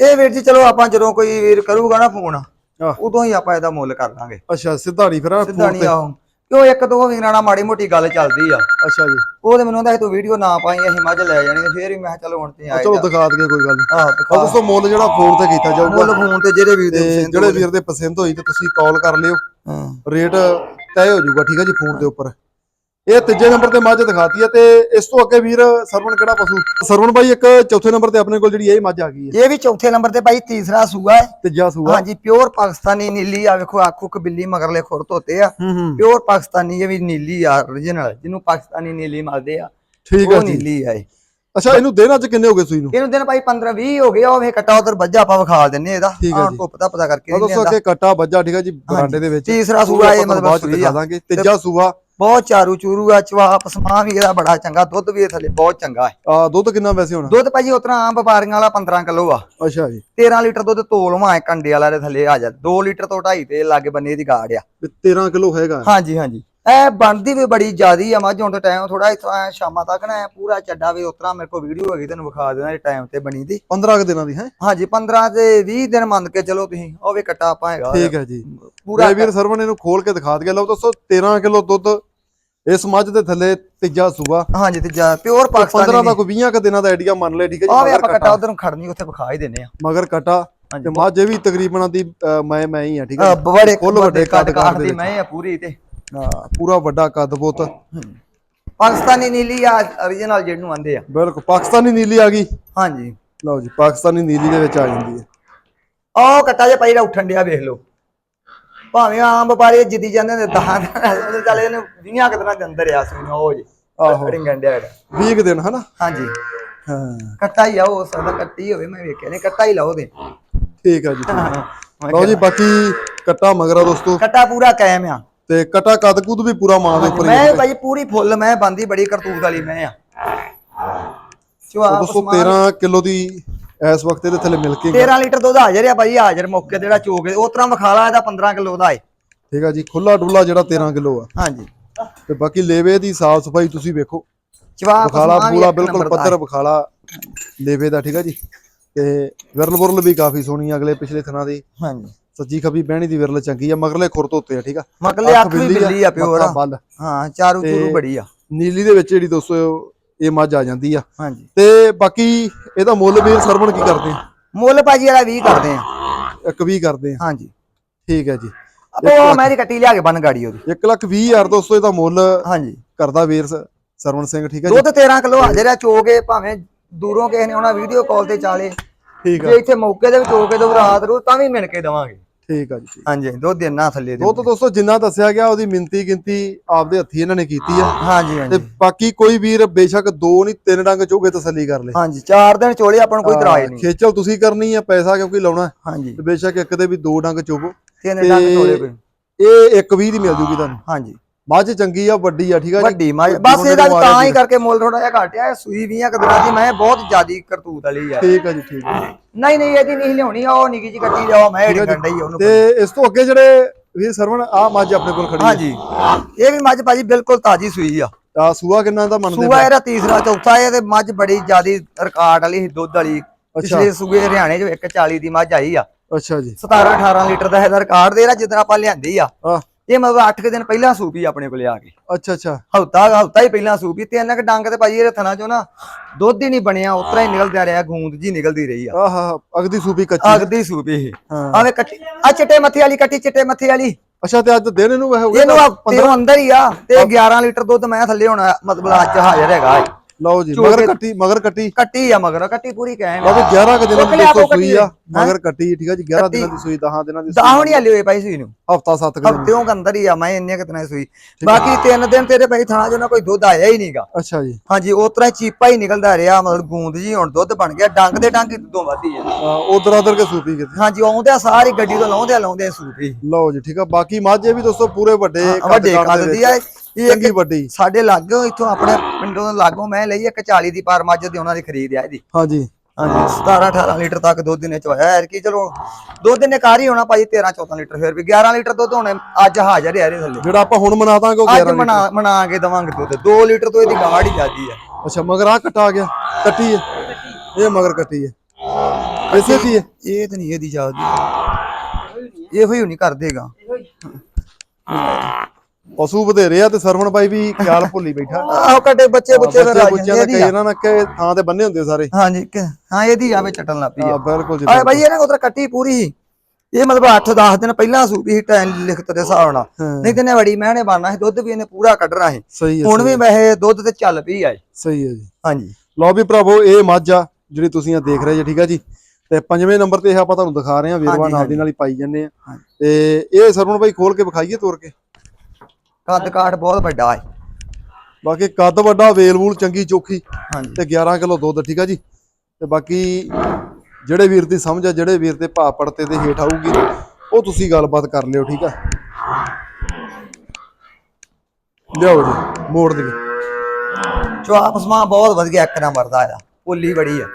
ਇਹ ਵੀਰ ਜੀ ਚਲੋ ਆਪਾਂ ਜਦੋਂ ਕੋਈ ਵੀਰ ਕਰੂਗਾ ਨਾ ਫੋਨ ਆਹ। ਉਦੋਂ ਹੀ ਆਪਾਂ ਇਹਦਾ ਮੁੱਲ ਕਰ ਦਾਂਗੇ। ਅੱਛਾ ਸਿੱਧਾ ਨਹੀਂ ਫਿਰ ਸਿੱਧਾ ਨਹੀਂ ਆਉਂ ਕਿਉਂ ਇੱਕ ਦੋ ਵੀਰਾਂ ਨਾਲ ਮਾੜੀ ਮੋਟੀ ਗੱਲ ਚੱਲਦੀ ਆ। ਅੱਛਾ ਜੀ। ਉਹ ਤੇ ਮੈਨੂੰ ਕਹਿੰਦਾ ਸੀ ਤੂੰ ਵੀਡੀਓ ਨਾ ਪਾਈ ਅਸੀਂ ਮੱਝ ਲੈ ਜਾਣੀ ਤੇ ਫੇਰ ਵੀ ਮੈਂ ਕਿਹਾ ਚਲੋ ਹੁਣ ਤੇ ਆਏ ਚਲੋ ਦਿਖਾ ਦਈਏ ਕੋਈ ਗੱਲ ਨਹੀਂ ਆਹ ਆ ਦਿਖਾ ਦੋਸਤੋ ਮੁੱਲ ਜਿਹੜਾ ਫੋਨ ਤੇ ਕੀਤਾ ਜਾਊਗਾ। ਮੁੱਲ ਫੋਨ ਤੇ ਜਿਹੜੇ ਵੀਰ ਦੇ ਪਸੰਦ ਜਿਹੜੇ ਵੀਰ ਦੇ ਪਸੰਦ ਹੋਈ ਤੇ ਤੁਸੀਂ ਕਾਲ ਕਰ ਲਿਓ। ਹਾਂ। ਰੇਟ ਤੈਅ ਹੋ ਜਾਊਗਾ ਠੀਕ ਹੈ ਜੀ ਫੋਨ ਦੇ ਉੱਪਰ। ਇਹ ਤੀਜੇ ਨੰਬਰ ਤੇ ਮੱਝ ਦਿਖਾਤੀ ਹੈ ਤੇ ਇਸ ਤੋਂ ਅੱਗੇ ਵੀਰ ਸਰਵਣ ਕਿਹੜਾ ਪਸ਼ੂ? ਸਰਵਣ ਬਾਈ ਇੱਕ ਚੌਥੇ ਨੰਬਰ ਤੇ ਆਪਣੇ ਕੋਲ ਜਿਹੜੀ ਇਹ ਮੱਝ ਆ ਗਈ ਹੈ। ਇਹ ਵੀ ਚੌਥੇ ਨੰਬਰ ਤੇ ਭਾਈ ਤੀਸਰਾ ਸੂਆ ਹੈ। ਤੀਜਾ ਸੂਆ। ਹਾਂਜੀ ਪਿਓਰ ਪਾਕਿਸਤਾਨੀ ਨੀਲੀ ਆ ਵੇਖੋ ਆਖੋ ਕਬਿੱਲੀ ਮਗਰਲੇ ਖੁਰ ਧੋਤੇ ਆ। ਪਿਓਰ ਪਾਕਿਸਤਾਨੀ ਇਹ ਵੀ ਨੀਲੀ ਆ origignal ਜਿਹਨੂੰ ਪਾਕਿਸਤਾਨੀ ਨੀਲੀ ਮਲਦੇ ਆ। ਠੀਕ ਹੈ ਜੀ। ਨੀਲੀ ਆ ਅੱਛਾ ਇਹਨੂੰ ਦਿਨ ਅੱਜ ਕਿੰਨੇ ਹੋ ਗਏ ਸੂਈ ਨੂੰ? ਇਹਨੂੰ ਦਿਨ ਭਾਈ 15 20 ਹੋ ਗਿਆ ਉਹ ਵੇ ਕੱਟਾ ਉਧਰ ਵੱਜਾ ਆਪਾਂ ਵਿਖਾ ਦਿੰਨੇ ਇਹਦਾ। ਆਹ। ਧੁੱਪ ਦਾ ਪਤਾ ਕਰਕੇ ਆ ਨਹੀਂ ਦੋਸਤੋ ਲੈਂਦਾ ਅੱਗੇ ਕਟਾ ਵੱਜਾ ਠੀਕ ਹੈ ਜੀ ਬਰਾਂਡੇ ਦੇ ਵਿੱਚ। ਤੀਸਰਾ ਸੂਆ ਇਹ ਮਤਲਬ ਬਾਅਦ ਚ ਸੂਈ ਦਿਖਾ ਆ ਦਾਂਗੇ। ਤੀਜਾ ਸੂਆ ਬਹੁਤ ਚਾਰੂ ਚੂਰੂ ਆ ਚਵਾ ਪਸਮਾ ਵੀ ਇਹਦਾ ਬੜਾ ਚੰਗਾ ਦੁੱਧ ਵੀ ਇਹ ਥੱਲੇ ਬਹੁਤ ਚੰਗਾ ਹੈ। ਆ ਦੁੱਧ ਕਿੰਨਾ ਵੈਸੇ ਹੋਣਾ? ਦੁੱਧ ਭਾਜੀ ਉਤਰਾ ਆਮ ਵਪਾਰੀਆਂ ਵਾਲਾ 15 ਕਿਲੋ ਆ। ਅੱਛਾ ਜੀ। 13 ਲੀਟਰ ਦੁੱਧ ਤੋਲਵਾ ਹੈ ਕੰਡੇ ਵਾਲਾ ਦੇ ਥੱਲੇ ਆ ਜਾ 2 ਲੀਟਰ ਤੋਂ 2.5 ਤੇ ਲਾਗੇ ਬੰਨੇ ਦੀ ਗਾੜ ਆ। ਵੀ 13 ਕਿਲੋ ਹੈਗਾ। ਹਾਂਜੀ ਹਾਂਜੀ। ਇਹ ਬਣਦੀ ਵੀ ਬੜੀ ਜ਼ਿਆਦੀ ਆ ਮੱਝ ਹੁਣ ਤਾਂ ਟਾਈਮ ਥੋੜਾ ਤਰ੍ਹਾਂ ਸ਼ਾਮਾਂ ਤੱਕ ਨਾ ਐਂ ਪੂਰਾ ਚੱਡਾ ਵੀ ਉਤਰਾ ਮੇਰੇ ਕੋਲ ਵੀਡੀਓ ਹੈਗੀ ਤੈਨੂੰ ਵਿਖਾ ਦੇਣਾ ਇਹ ਟਾਈਮ ਤੇ ਬਣੀ ਦੀ। 15 ਕੁ ਦਿਨਾਂ ਦੀ ਹੈ? ਹਾਂਜੀ 15 ਤੇ 20 ਦਿਨ ਮੰਨ ਕੇ ਚਲੋ ਤੁਸੀਂ ਉਹ ਵੀ ਕੱਟਾ ਆਪਾਂ ਹੈਗਾ। ਠੀਕ ਹੈ ਜੀ। ਪੂਰਾ ਵੀਰ ਸਰਵਣ ਇਹਨੂੰ ਖੋਲ ਕੇ ਦਿਖਾ ਦਈਏ। ਲਓ ਦੋਸਤੋ 13 ਕਿਲੋ ਦੁੱਧ ਇਸ ਮੱਝ ਦੇ ਥੱਲੇ ਤੀਜਾ ਸੂਆ। ਹਾਂਜੀ ਤੇ ਪਿਓਰ 15 ਪਾਕਿਸਤਾਨੀ ਦਾ ਕੋਈ 20 ਕ ਦਿਨਾਂ ਦਾ ਆਈਡੀਆ ਮੰਨ ਲੈ ਠੀਕ ਹੈ ਜੀ ਆਪਾਂ ਮਗਰ ਕੱਟਾ। ਉਧਰ ਨੂੰ ਖੜਨੀ ਉੱਥੇ ਵਿਖਾ ਹੀ ਦਿੰਨੇ ਆ ਮਗਰ ਕਟਾ। ਤੇ ਮੱਝ ਇਹ ਵੀ ਤਕਰੀਬਨ ਆਦੀ ਮੈਂ ਮੈਂ ਹੀ ਆ ਠੀਕ ਹੈ ਬੜੇ ਵੱਡੇ ਕੱਦ ਕੱਟ ਦੇ ਦੀ। ਮੈਂ ਆ ਪੂਰੀ ਤੇ। ਹਾਂ, ਪੂਰਾ ਵੱਡਾ ਕੱਦ ਬੁੱਤ ਪਾਕਿਸਤਾਨੀ ਨੀਲੀ ਆ origignal ਜਿਹਨੂੰ ਆਂਦੇ ਆ। ਬਿਲਕੁਲ ਪਾਕਿਸਤਾਨੀ ਨੀਲੀ ਆ ਗਈ। ਹਾਂਜੀ। ਲਓ ਜੀ ਪਾਕਿਸਤਾਨੀ ਨੀਲੀ ਦੇ ਵਿੱਚ ਆ ਜਾਂਦੀ ਹੈ। ਆਹ ਕੱਟਾ ਜੇ ਦਾ ਉੱਠਣ ਡਿਆ ਵੇਖ ਲਓ। ਭਾਵੇਂ ਆਮ ਵਪਾਰੀ ਜਿੱਦੀ ਜਾਂਦੇ ਨੇ ਦਹਾਂ ਦੇ ਚੱਲ ਇਹਨੇ 20 ਕਿਤਨਾ ਦੇ ਅੰਦਰ ਆ ਸੁਣ ਉਹ ਜੀ ਆਹੋ। ਰਿੰਗਣ ਡਿਆ ਜਿਹੜਾ। 20 ਕੁ ਦਿਨ ਹਨਾ? ਹਾਂਜੀ। ਹਾਂ। ਕੱਟਾ ਹੀ ਆ ਉਹ ਸਕਦਾ ਕੱਟੀ ਹੋਵੇ ਮੈਂ ਵੇਖਿਆ ਨਹੀਂ ਕੱਟਾ ਹੀ ਲਾਓ ਦੇ ਠੀਕ ਆ ਜੀ ਲਓ ਜੀ ਬਾਕੀ ਕਟਾ ਮਗਰਾ ਦੋਸਤੋ। ਕੱਟਾ ਪੂਰਾ ਕਾਇਮ ਆ। ਤੇ ਕਟਾ ਕੱਦ ਕੁਦ ਵੀ ਪੂਰਾ ਮਾਂ ਦੇ ਉੱਪਰ ਹੀ ਮੈਂ। ਭਾਈ ਪੂਰੀ ਫੁੱਲ ਮੈਂ ਬੰਦੀ ਬੜੀ ਕਰਤੂਤ ਵਾਲੀ ਮੈਂ ਆ। ਚੁਆ ਦੋਸਤੋ 13 ਕਿਲੋ ਦੀ ਇਸ ਵਕਤ ਇਹਦੇ ਥੱਲੇ ਮਿਲ ਕੇ 13 ਲੀਟਰ ਦੁੱਧ ਹਾਜ਼ਰ ਆ ਭਾਈ ਹਾਜ਼ਰ ਮੌਕੇ ਤੇ ਜਿਹੜਾ ਚੋਕ ਉਹ ਤਰ੍ਹਾਂ ਵਿਖਾਲਾ ਇਹਦਾ 15 ਕਿਲੋ ਦਾ ਏ ਠੀਕ ਆ ਜੀ ਖੁੱਲਾ ਡੁੱਲਾ ਜਿਹੜਾ 13 ਕਿਲੋ ਆ। ਹਾਂਜੀ। ਤੇ ਬਾਕੀ ਲੇਵੇ ਦੀ ਸਾਫ਼ ਸਫ਼ਾਈ ਤੁਸੀਂ ਵੇਖੋ। ਚਵਾ ਬਖਾਲਾ ਪੂਰਾ ਬਿਲਕੁਲ ਪੱਧਰ ਬਖਾਲਾ ਲੇਵੇ ਦਾ ਠੀਕ ਆ ਜੀ। ਤੇ ਵਿਰਲ ਬੁਰਲ ਵੀ ਕਾਫੀ ਸੋਹਣੀ ਅਗਲੇ ਪਿਛਲੇ ਥਣਾ ਦੀ। ਹਾਂਜੀ। ਸੱਜੀ ਖੱਬੀ ਬਹਿਣੀ ਦੀ ਵਿਰਲ ਚੰਗੀ ਆ ਮਗਰਲੇ ਖੁਰ ਧੋਤੇ ਆ ਠੀਕ ਆ? ਮਗਲੇ ਅੱਖ ਵੀ ਬਿੱਲੀ ਆ ਪਿਓਰ ਮੱਥਾ ਹਾਂ ਚਾਰੂ ਚੂਰੂ ਬੜੀ ਆ। ਨੀਲੀ ਦੇ ਵਿੱਚ ਜਿਹੜੀ ਦੋਸਤੋ ਇਹ ਮੱਝ ਆ ਜਾਂਦੀ ਆ। ਹਾਂਜੀ। ਤੇ ਬਾਕੀ ਇਹਦਾ ਮੁੱਲ ਵੀਰ ਸਰਵਣ ਕੀ ਕਰਦੇ ਆ? ਮੁੱਲ ਭਾਜੀ ਵਾਲਾ 20 ਕਰਦੇ ਆ। ਇੱਕ ਵੀ ਕਰਦੇ ਆ। ਹਾਂਜੀ। ਠੀਕ ਹੈ ਜੀ। ਉਹ ਮੈਂ ਕੱਟੀ ਲਿਆ ਕੇ ਬੰਨ ਗਾੜੀ ਉਹਦੀ। 1 ਲੱਖ 20 ਹਜ਼ਾਰ ਦੋਸਤੋ ਇਹਦਾ ਮੁੱਲ ਹਾਂਜੀ। ਕਰਦਾ ਵੀਰ ਸ- ਸਰਵਣ ਸਿੰਘ ਠੀਕ ਹੈ ਜੀ? ਦੁੱਧ 13 ਕਿਲੋ ਹਾਜ਼ਰ ਆ ਚੋਗੇ ਭਾਵੇਂ ਦੂਰੋਂ ਕਿਸੇ ਨੇ ਆਉਣਾ ਵੀਡੀਓ ਕਾਲ ਤੇ ਚਾਲੇ। ਠੀਕ ਆ। ਜੇ ਇੱਥੇ ਮੌਕੇ ਦੇ ਵਿੱਚ ਹੋ ਕੇ ਦੋ ਰਾਤ ਰੂ ਤਾਂ ਵੀ ਮਿਲ ਕੇ ਦਵਾਂਗੇ। ਠੀਕ ਆ ਜੀ। ਹਾਂਜੀ ਦੁੱਧ ਇੰਨਾ ਥੱਲੇ ਦੇ ਉਹ ਤਾਂ ਦੋਸਤੋ ਜਿੰਨਾ ਦੱਸਿਆ ਗਿਆ ਉਹਦੀ ਮਿੰਤੀ ਗਿਣਤੀ ਆਪਦੇ ਹੱਥੀ ਇਹਨਾਂ ਨੇ ਕੀਤੀ ਆ। ਹਾਂਜੀ ਤੇ ਹਾਂਜੀ। ਬਾਕੀ ਕੋਈ ਵੀਰ ਬੇਸ਼ੱਕ ਦੋ ਨਹੀਂ ਤਿੰਨ ਡੰਗ ਚੋਗੇ ਤਸੱਲੀ ਕਰ ਲੇ। ਹਾਂਜੀ ਚਾਰ ਦਿਨ ਚੋਲੇ ਆਪਾਂ ਨੂੰ ਕੋਈ ਇਤਰਾਜ਼ ਨਹੀਂ। ਖੇਚਲ ਤੁਸੀਂ ਕਰਨੀ ਆ ਪੈਸਾ ਕਿਉਂਕਿ ਲਾਉਣਾ। ਹੈ। ਹਾਂਜੀ। ਤੇ ਬੇਸ਼ੱਕ ਇੱਕ ਦੇ ਵੀ ਦੋ ਡੰਗ ਚੋਵੋ ਤਿੰਨ ਤੇ ਡੰਗ ਚੋਲੇ ਕੋਈ ਇਹ 120 ਦੀ ਮਿਲ ਜੂਗੀ ਤੁਹਾਨੂੰ। ਹਾਂਜੀ। ਮੱਝ ਚੰਗੀ ਆ ਵੱਡੀ ਆ ਠੀਕ ਆ ਜੀ? ਵੱਡੀ ਮਾਂ ਵੱਡੀ ਬਸ ਇਹਦਾ ਵੀ ਤਾਂ ਹੀ ਕਰਕੇ ਮੁੱਲ ਥੋੜਾ ਜਿਹਾ ਘਟਿਆ ਸੂਈ 20 ਕਦਰਾਂ ਦੀ ਮੈਂ ਬਹੁਤ ਜ਼ਿਆਦੀ ਕਰਤੂਤ ਵਾਲੀ ਆ। ਠੀਕ ਆ ਜੀ ਠੀਕ ਆ। ਨਹੀਂ ਨਹੀਂ ਇਹਦੀ ਨਹੀਂ ਲਿਆਉਣੀ ਆ ਉਹ ਨਿੱਕੀ ਜੀ ਕੱਟੀ ਲਿਆਓ ਮੈਂ ਏਡੀ ਗੰਡਾ ਹੀ ਉਹਨੂੰ ਤੇ ਇਸ ਤੋਂ ਅੱਗੇ ਜਿਹੜੇ ਵੀਰ ਸਰਵਣ ਆ ਮੱਝ ਆਪਣੇ ਕੋਲ ਖੜੀ ਆ। ਹਾਂਜੀ ਇਹ ਵੀ ਮੱਝ ਭਾਜੀ ਬਿਲਕੁਲ ਤਾਜੀ ਸੂਈ ਆ। ਆ ਸੂਆ ਕਿੰਨਾ ਦਾ ਮੰਨਦੇ ਸੂਆ ਇਹਦਾ ਤੀਸਰਾ ਚੌਥਾ ਇਹ ਤੇ ਮੱਝ ਬੜੀ ਜ਼ਿਆਦੀ ਰਿਕਾਰਡ ਵਾਲੀ ਦੁੱਧ ਵਾਲੀ। ਪਿਛਲੇ ਸੂਏ ਹਰਿਆਣੇ ਚ 140 ਦੀ ਮੱਝ ਆਈ ਆ। ਅੱਛਾ ਜੀ। 17 18 ਲੀਟਰ ਦਾ ਇਹਦਾ ਰਿਕਾਰਡ ਦੇ ਰਿਹਾ ਜਿੱਦਾਂ ਆਪਾਂ ਲਿਆਂਦੀ ਆ। ਆ ਇਹ ਮਤਲਬ 8 ਦਿਨ ਪਹਿਲਾਂ ਸੂਪੀ ਆਪਣੇ ਕੋਲੇ ਆ ਕੇ ਅੱਛਾ ਅੱਛਾ। ਹਫਤਾ ਹਫਤਾ ਹੀ ਪਹਿਲਾਂ ਸੂਪੀ ਤੇ ਇਹਨਾਂ ਕ ਡੰਗ ਤੇ ਭਾਜੀ ਇਹਦੇ ਥਣਾ ਚੋਂ ਨਾ ਦੁੱਧ ਹੀ ਨਹੀਂ ਬਣਿਆ ਉਤਰਾ ਹੀ ਨਿਕਲਦਾ ਰਿਹਾ ਗੂੰਦ ਜੀ ਨਿਕਲਦੀ ਰਹੀ ਆ। ਆਹਾ ਅਗਦੀ ਸੂਪੀ ਕੱਚੀ ਅਗਦੀ ਸੂਪੀ ਇਹ। ਹਾਂ। ਆਵੇਂ ਕੱਟੀ ਆ ਚਿੱਟੇ ਮੱਥੇ ਵਾਲੀ ਕੱਟੀ ਚਿੱਟੇ ਮੱਥੇ ਵਾਲੀ। ਅੱਛਾ ਤੇ ਅੱਜ ਦਿਨ ਇਹਨੂੰ ਹੋ ਇਹਨੂੰ ਗਿਆ ਹਫ਼ਤੇ ਨੂੰ ਅੰਦਰ ਹੀ ਆ ਤੇ 11 ਲੀਟਰ ਦੁੱਧ ਮੈਂ ਥੱਲੇ ਹੋਣਾ ਮਤਲਬ ਅੱਜ ਹਾਜ਼ਰ ਹੈਗਾ। ਇਹ। ਲਓ ਜੀ ਮਗਰ ਕੱਟੀ ਮਗਰ ਕੱਟੀ। ਕੱਟੀ ਆ ਮਗਰ ਕੱਟੀ ਪੂਰੀ ਕਾਇਮ ਬਾਬੇ 11 ਕੁ ਦਿਨਾਂ ਦੀ ਆਪੋ ਸੂਈ ਆ? ਮਗਰ ਕੱਟੀ ਠੀਕ ਆ ਜੀ 11 ਦਿਨਾਂ ਦੀ ਸੂਈ 10 ਦਿਨਾਂ ਦੀ ਦਾਹ ਨਹੀਂ ਹਲੇ ਹੋਏ ਭਾਈ ਸੂਈ ਨੂੰ। ਹਫਤਾ 7 ਦਿਨ ਹਫਤਿਓਂ ਕ ਅੰਦਰ ਹੀ ਆ ਮੈਂ ਇੰਨੇ ਕਿਤਨਾ ਸੂਈ। ਬਾਕੀ ਤਿੰਨ ਦਿਨ ਤੇਰੇ ਭਾਈ ਥਣਾ ਚੋਂ ਨਾ ਕੋਈ ਦੁੱਧ ਆਇਆ ਹੀ ਨਹੀਂਗਾ ਅੱਛਾ ਜੀ। ਹਾਂਜੀ ਉਸ ਤਰ੍ਹਾਂ ਚੀਪਾ ਹੀ ਨਿਕਲਦਾ ਰਿਹਾ ਮਤਲਬ ਗੂੰਦ ਜੀ ਹੁਣ ਦੁੱਧ ਬਣ ਗਿਆ। ਡੰਗ ਦੇ ਡੰਗ ਦੁੱਧੋਂ ਵੱਧੀ ਆ। ਉਧਰ ਉਧਰ ਕੇ ਸੂਪੀ ਕਿਤੇ। ਹਾਂਜੀ ਆਉਂਦੇ ਆ ਸਾਰੀ ਗੱਡੀ ਤੋਂ ਲਾਉਂਦੇ ਆ ਲਾਉਂਦੇ ਹੀ। ਲਓ ਜੀ ਠੀਕ ਆ। ਬਾਕੀ ਮਾਝੇ ਵੀ ਦੋਸਤੋ ਪੂਰੇ ਵੱਡੇ ਵੱਡੇ ਕੱਦ ਦੇ ਆ। ਚੰਗੀ ਵੱਡੀ? ਸਾਡੇ ਲਾਗੋਂ ਇੱਥੋਂ ਆਪਣੇ ਪਿੰਡੋਂ ਲਾਗੋਂ ਮੈਂ ਲਈ ਇੱਕ 40 ਦੀ ਪਰ ਮੱਝ ਦੀ ਉਹਨਾਂ ਦੀ ਖਰੀਦ ਆ ਇਹਦੀ। ਹਾਂਜੀ। ਹਾਂਜੀ 17 18 ਲੀਟਰ ਤੱਕ ਦੁੱਧ ਨੇ ਚਵਾਇਆ ਯਾਰ ਕੀ ਚਲੋ ਦੁੱਧ ਨੇ ਕਾਰ ਹੀ ਹੋਣਾ ਭਾਈ 13 14 ਲੀਟਰ ਫਿਰ ਵੀ 11 ਲੀਟਰ ਦੁੱਧ ਹੁਣ ਅੱਜ ਹਾਜ਼ਰ ਹੈ ਇਹਦੇ ਥੱਲੇ। ਜਿਹੜਾ ਆਪਾਂ ਹੁਣ ਮਨਾ ਦਾਂਗੇ ਉਹ ਅੱਜ 11 ਮਨਾ ਮਨਾ ਕੇ ਦਵਾਂਗੇ ਦੁੱਧ। 2 ਲੀਟਰ ਤੋਂ ਇਹਦੀ ਗਾੜ ਹੀ ਜਾਂਦੀ ਆ। ਅੱਛਾ ਮਗਰ ਆ ਕਟਾ ਗਿਆ। ਕੱਟੀ ਹੈ ਇਹ ਮਗਰ ਕੱਟੀ ਹੈ ਇਸੇ ਦੀ ਹੈ ਇਹ ਤਾਂ ਨਹੀਂ ਇਹਦੀ ਜਾਂਦੀ ਇਹੋ ਹੀ ਨਹੀਂ ਕਰ ਦੇਗਾ ਪਸ਼ੂ ਵਧੇਰੇ ਆ ਤੇ ਸਰਵਣ ਬਾਈ ਵੀ ਖਿਆਲ ਭੁੱਲੀ ਬੈਠਾ। ਆਹੋ ਕੱਟੇ ਬੱਚੇ ਬੁੱਚੇ ਫਿਰ ਆ ਬੱਚੇ ਜਾਂਦੇ ਦਾ ਇਹਦੀ ਕਈ ਆ। ਇਹਨਾਂ ਨਾਲ ਕਿ ਥਾਂ ਤੇ ਬੰਨੇ ਹੁੰਦੇ ਸਾਰੇ। ਹਾਂਜੀ ਕਿ- ਹਾਂ ਇਹਦੀ ਆਵੇ ਚਟਣ ਲੱਗ ਪਈ ਆ। ਆ ਬਿਲਕੁਲ ਜੀ ਆਏ ਭਾਈ ਇਹਨੇ ਉਧਰ ਕੱਟੀ ਪੂਰੀ ਸੀ ਇਹ ਮਤਲਬ 8-10 ਦਿਨ ਪਹਿਲਾਂ ਸੂਪੀ ਸੀ ਟਾਈਮ ਲਿਖਤ ਦੇ ਹਿਸਾਬ ਨਾਲ। ਹਾਂ, ਨਹੀਂ ਤੇ ਨੇ ਵੜੀ ਮਹਿਣੇ ਬਣਨਾ ਸੀ ਦੁੱਧ ਵੀ ਇਹਨੇ ਪੂਰਾ ਕੱਢਣਾ ਸੀ। ਸਹੀ ਹੈ ਹੁਣ ਵੀ ਵੈਸੇ ਦੁੱਧ ਤੇ ਚੱਲ ਪਈ ਆ ਇਹ। ਸਹੀ ਹੈ ਜੀ। ਹਾਂਜੀ। ਲਓ ਵੀ ਭਰਾਵੋ ਇਹ ਮੱਝ ਆ ਜਿਹੜੀ ਤੁਸੀਂ ਆ ਦੇਖ ਰਹੇ ਜੀ ਠੀਕ ਆ ਜੀ? ਤੇ ਪੰਜਵੇਂ ਨੰਬਰ ਤੇ ਇਹ ਆਪਾਂ ਤੁਹਾਨੂੰ ਦਿਖਾ ਰਹੇ ਆ ਵੀਰਵਾ ਹਾਂਜੀ, ਨਾਲ ਦੀ ਨਾਲ ਹੀ ਪਾਈ ਜੰਨੇ ਆ। ਤੇ ਇਹ ਸਰਵਣ ਬਾਈ ਖੋਲ ਕੇ ਵਿਖਾਈਏ ਤੋਰ ਕੇ। ਕੱਦ ਕਾਠ ਬਹੁਤ ਵੱਡਾ ਹੈ। ਬਾਕੀ ਕੱਦ ਵੱਡਾ ਵੇਲ ਵੂਲ ਚੰਗੀ ਚੋਖੀ ਹਾਂਜੀ। ਤੇ 11 ਕਿਲੋ ਦੁੱਧ ਠੀਕ ਆ ਜੀ? ਤੇ ਬਾਕੀ ਜਿਹੜੇ ਵੀਰ ਦੀ ਸਮਝ ਆ ਜਿਹੜੇ ਵੀਰ ਦੇ ਭਾਅ ਪੜਤੇ ਦੇ ਹੇਠ ਆਊਗੀ ਉਹ ਤੁਸੀਂ ਗੱਲਬਾਤ ਕਰ ਲਿਓ ਠੀਕ ਆ? ਲਿਆਓ ਜੀ ਮੋੜ ਦੇ। ਚੁਆਪ ਸਮਾ ਬਹੁਤ ਵਧੀਆ ਇੱਕ ਨੰਬਰ ਦਾ ਆ ਪੁੱਲੀ ਬੜੀ ਆ।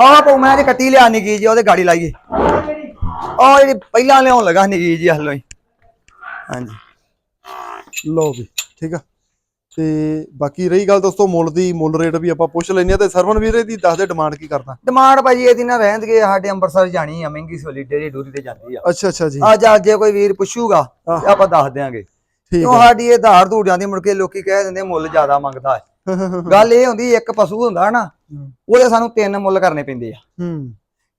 ਆਹ ਪਉ ਮੈਂ ਤੇ ਕੱਟੀ ਲਿਆ ਨਿੱਕੀ ਜੀ ਉਹਦੇ ਗਾੜੀ ਲਾਈਏ। ਉਹ ਜਿਹੜੀ ਪਹਿਲਾਂ ਲਿਆਉਣ ਲੱਗਾ ਨਿੱਕੀ ਜੀ ਹਲੋਂ ਹੀ ਹਾਂਜੀ। ਲਓ ਵੀ ਠੀਕ ਆ। ਤੇ ਬਾਕੀ ਰਹੀ ਗੱਲ ਦੋਸਤੋ ਮੁੱਲ ਦੀ ਮੁੱਲ ਰੇਟ ਵੀ ਆਪਾਂ ਪੁੱਛ ਲੈਨੇ ਆ ਤੇ ਸਰਵਨ ਵੀਰੇ ਦੀ ਦੱਸ ਦੇ ਡਿਮਾਂਡ ਕੀ ਕਰਦਾ। ਡਿਮਾਂਡ ਭਾਜੀ ਇਹਦੀ ਨਾ ਰਹਿੰਦਗੇ ਸਾਡੇ ਅੰਮ੍ਰਿਤਸਰ ਜਾਣੀ ਆ ਮਹਿੰਗੀ ਸੋਲੀ ਡੇਰੀ ਦੂਰੀ ਤੇ ਜਾਂਦੀ ਆ। ਅੱਛਾ ਅੱਛਾ ਜੀ। ਅੱਜ ਅੱਜ ਜੇ ਕੋਈ ਵੀਰ ਪੁੱਛੂਗਾ ਆਪਾਂ ਦੱਸ ਦਿਆਂਗੇ। ਠੀਕ ਕਿਉਂ ਸਾਡੀ ਇਹ ਧਾਰ ਧੂੜ ਜਾਂਦੀ ਮੁੜ ਕੇ ਲੋਕੀ ਕਹਿ ਦਿੰਦੇ ਮੁੱਲ ਜ਼ਿਆਦਾ ਮੰਗਦਾ ਹੈ। ਆ [LAUGHS] ਗੱਲ ਇਹ ਹੁੰਦੀ ਇੱਕ ਪਸ਼ੂ ਹੁੰਦਾ ਨਾ ਉਹਦੇ ਸਾਨੂੰ ਤਿੰਨ ਮੁੱਲ ਕਰਨੇ ਪੈਂਦੇ ਆ। ਹੂੰ।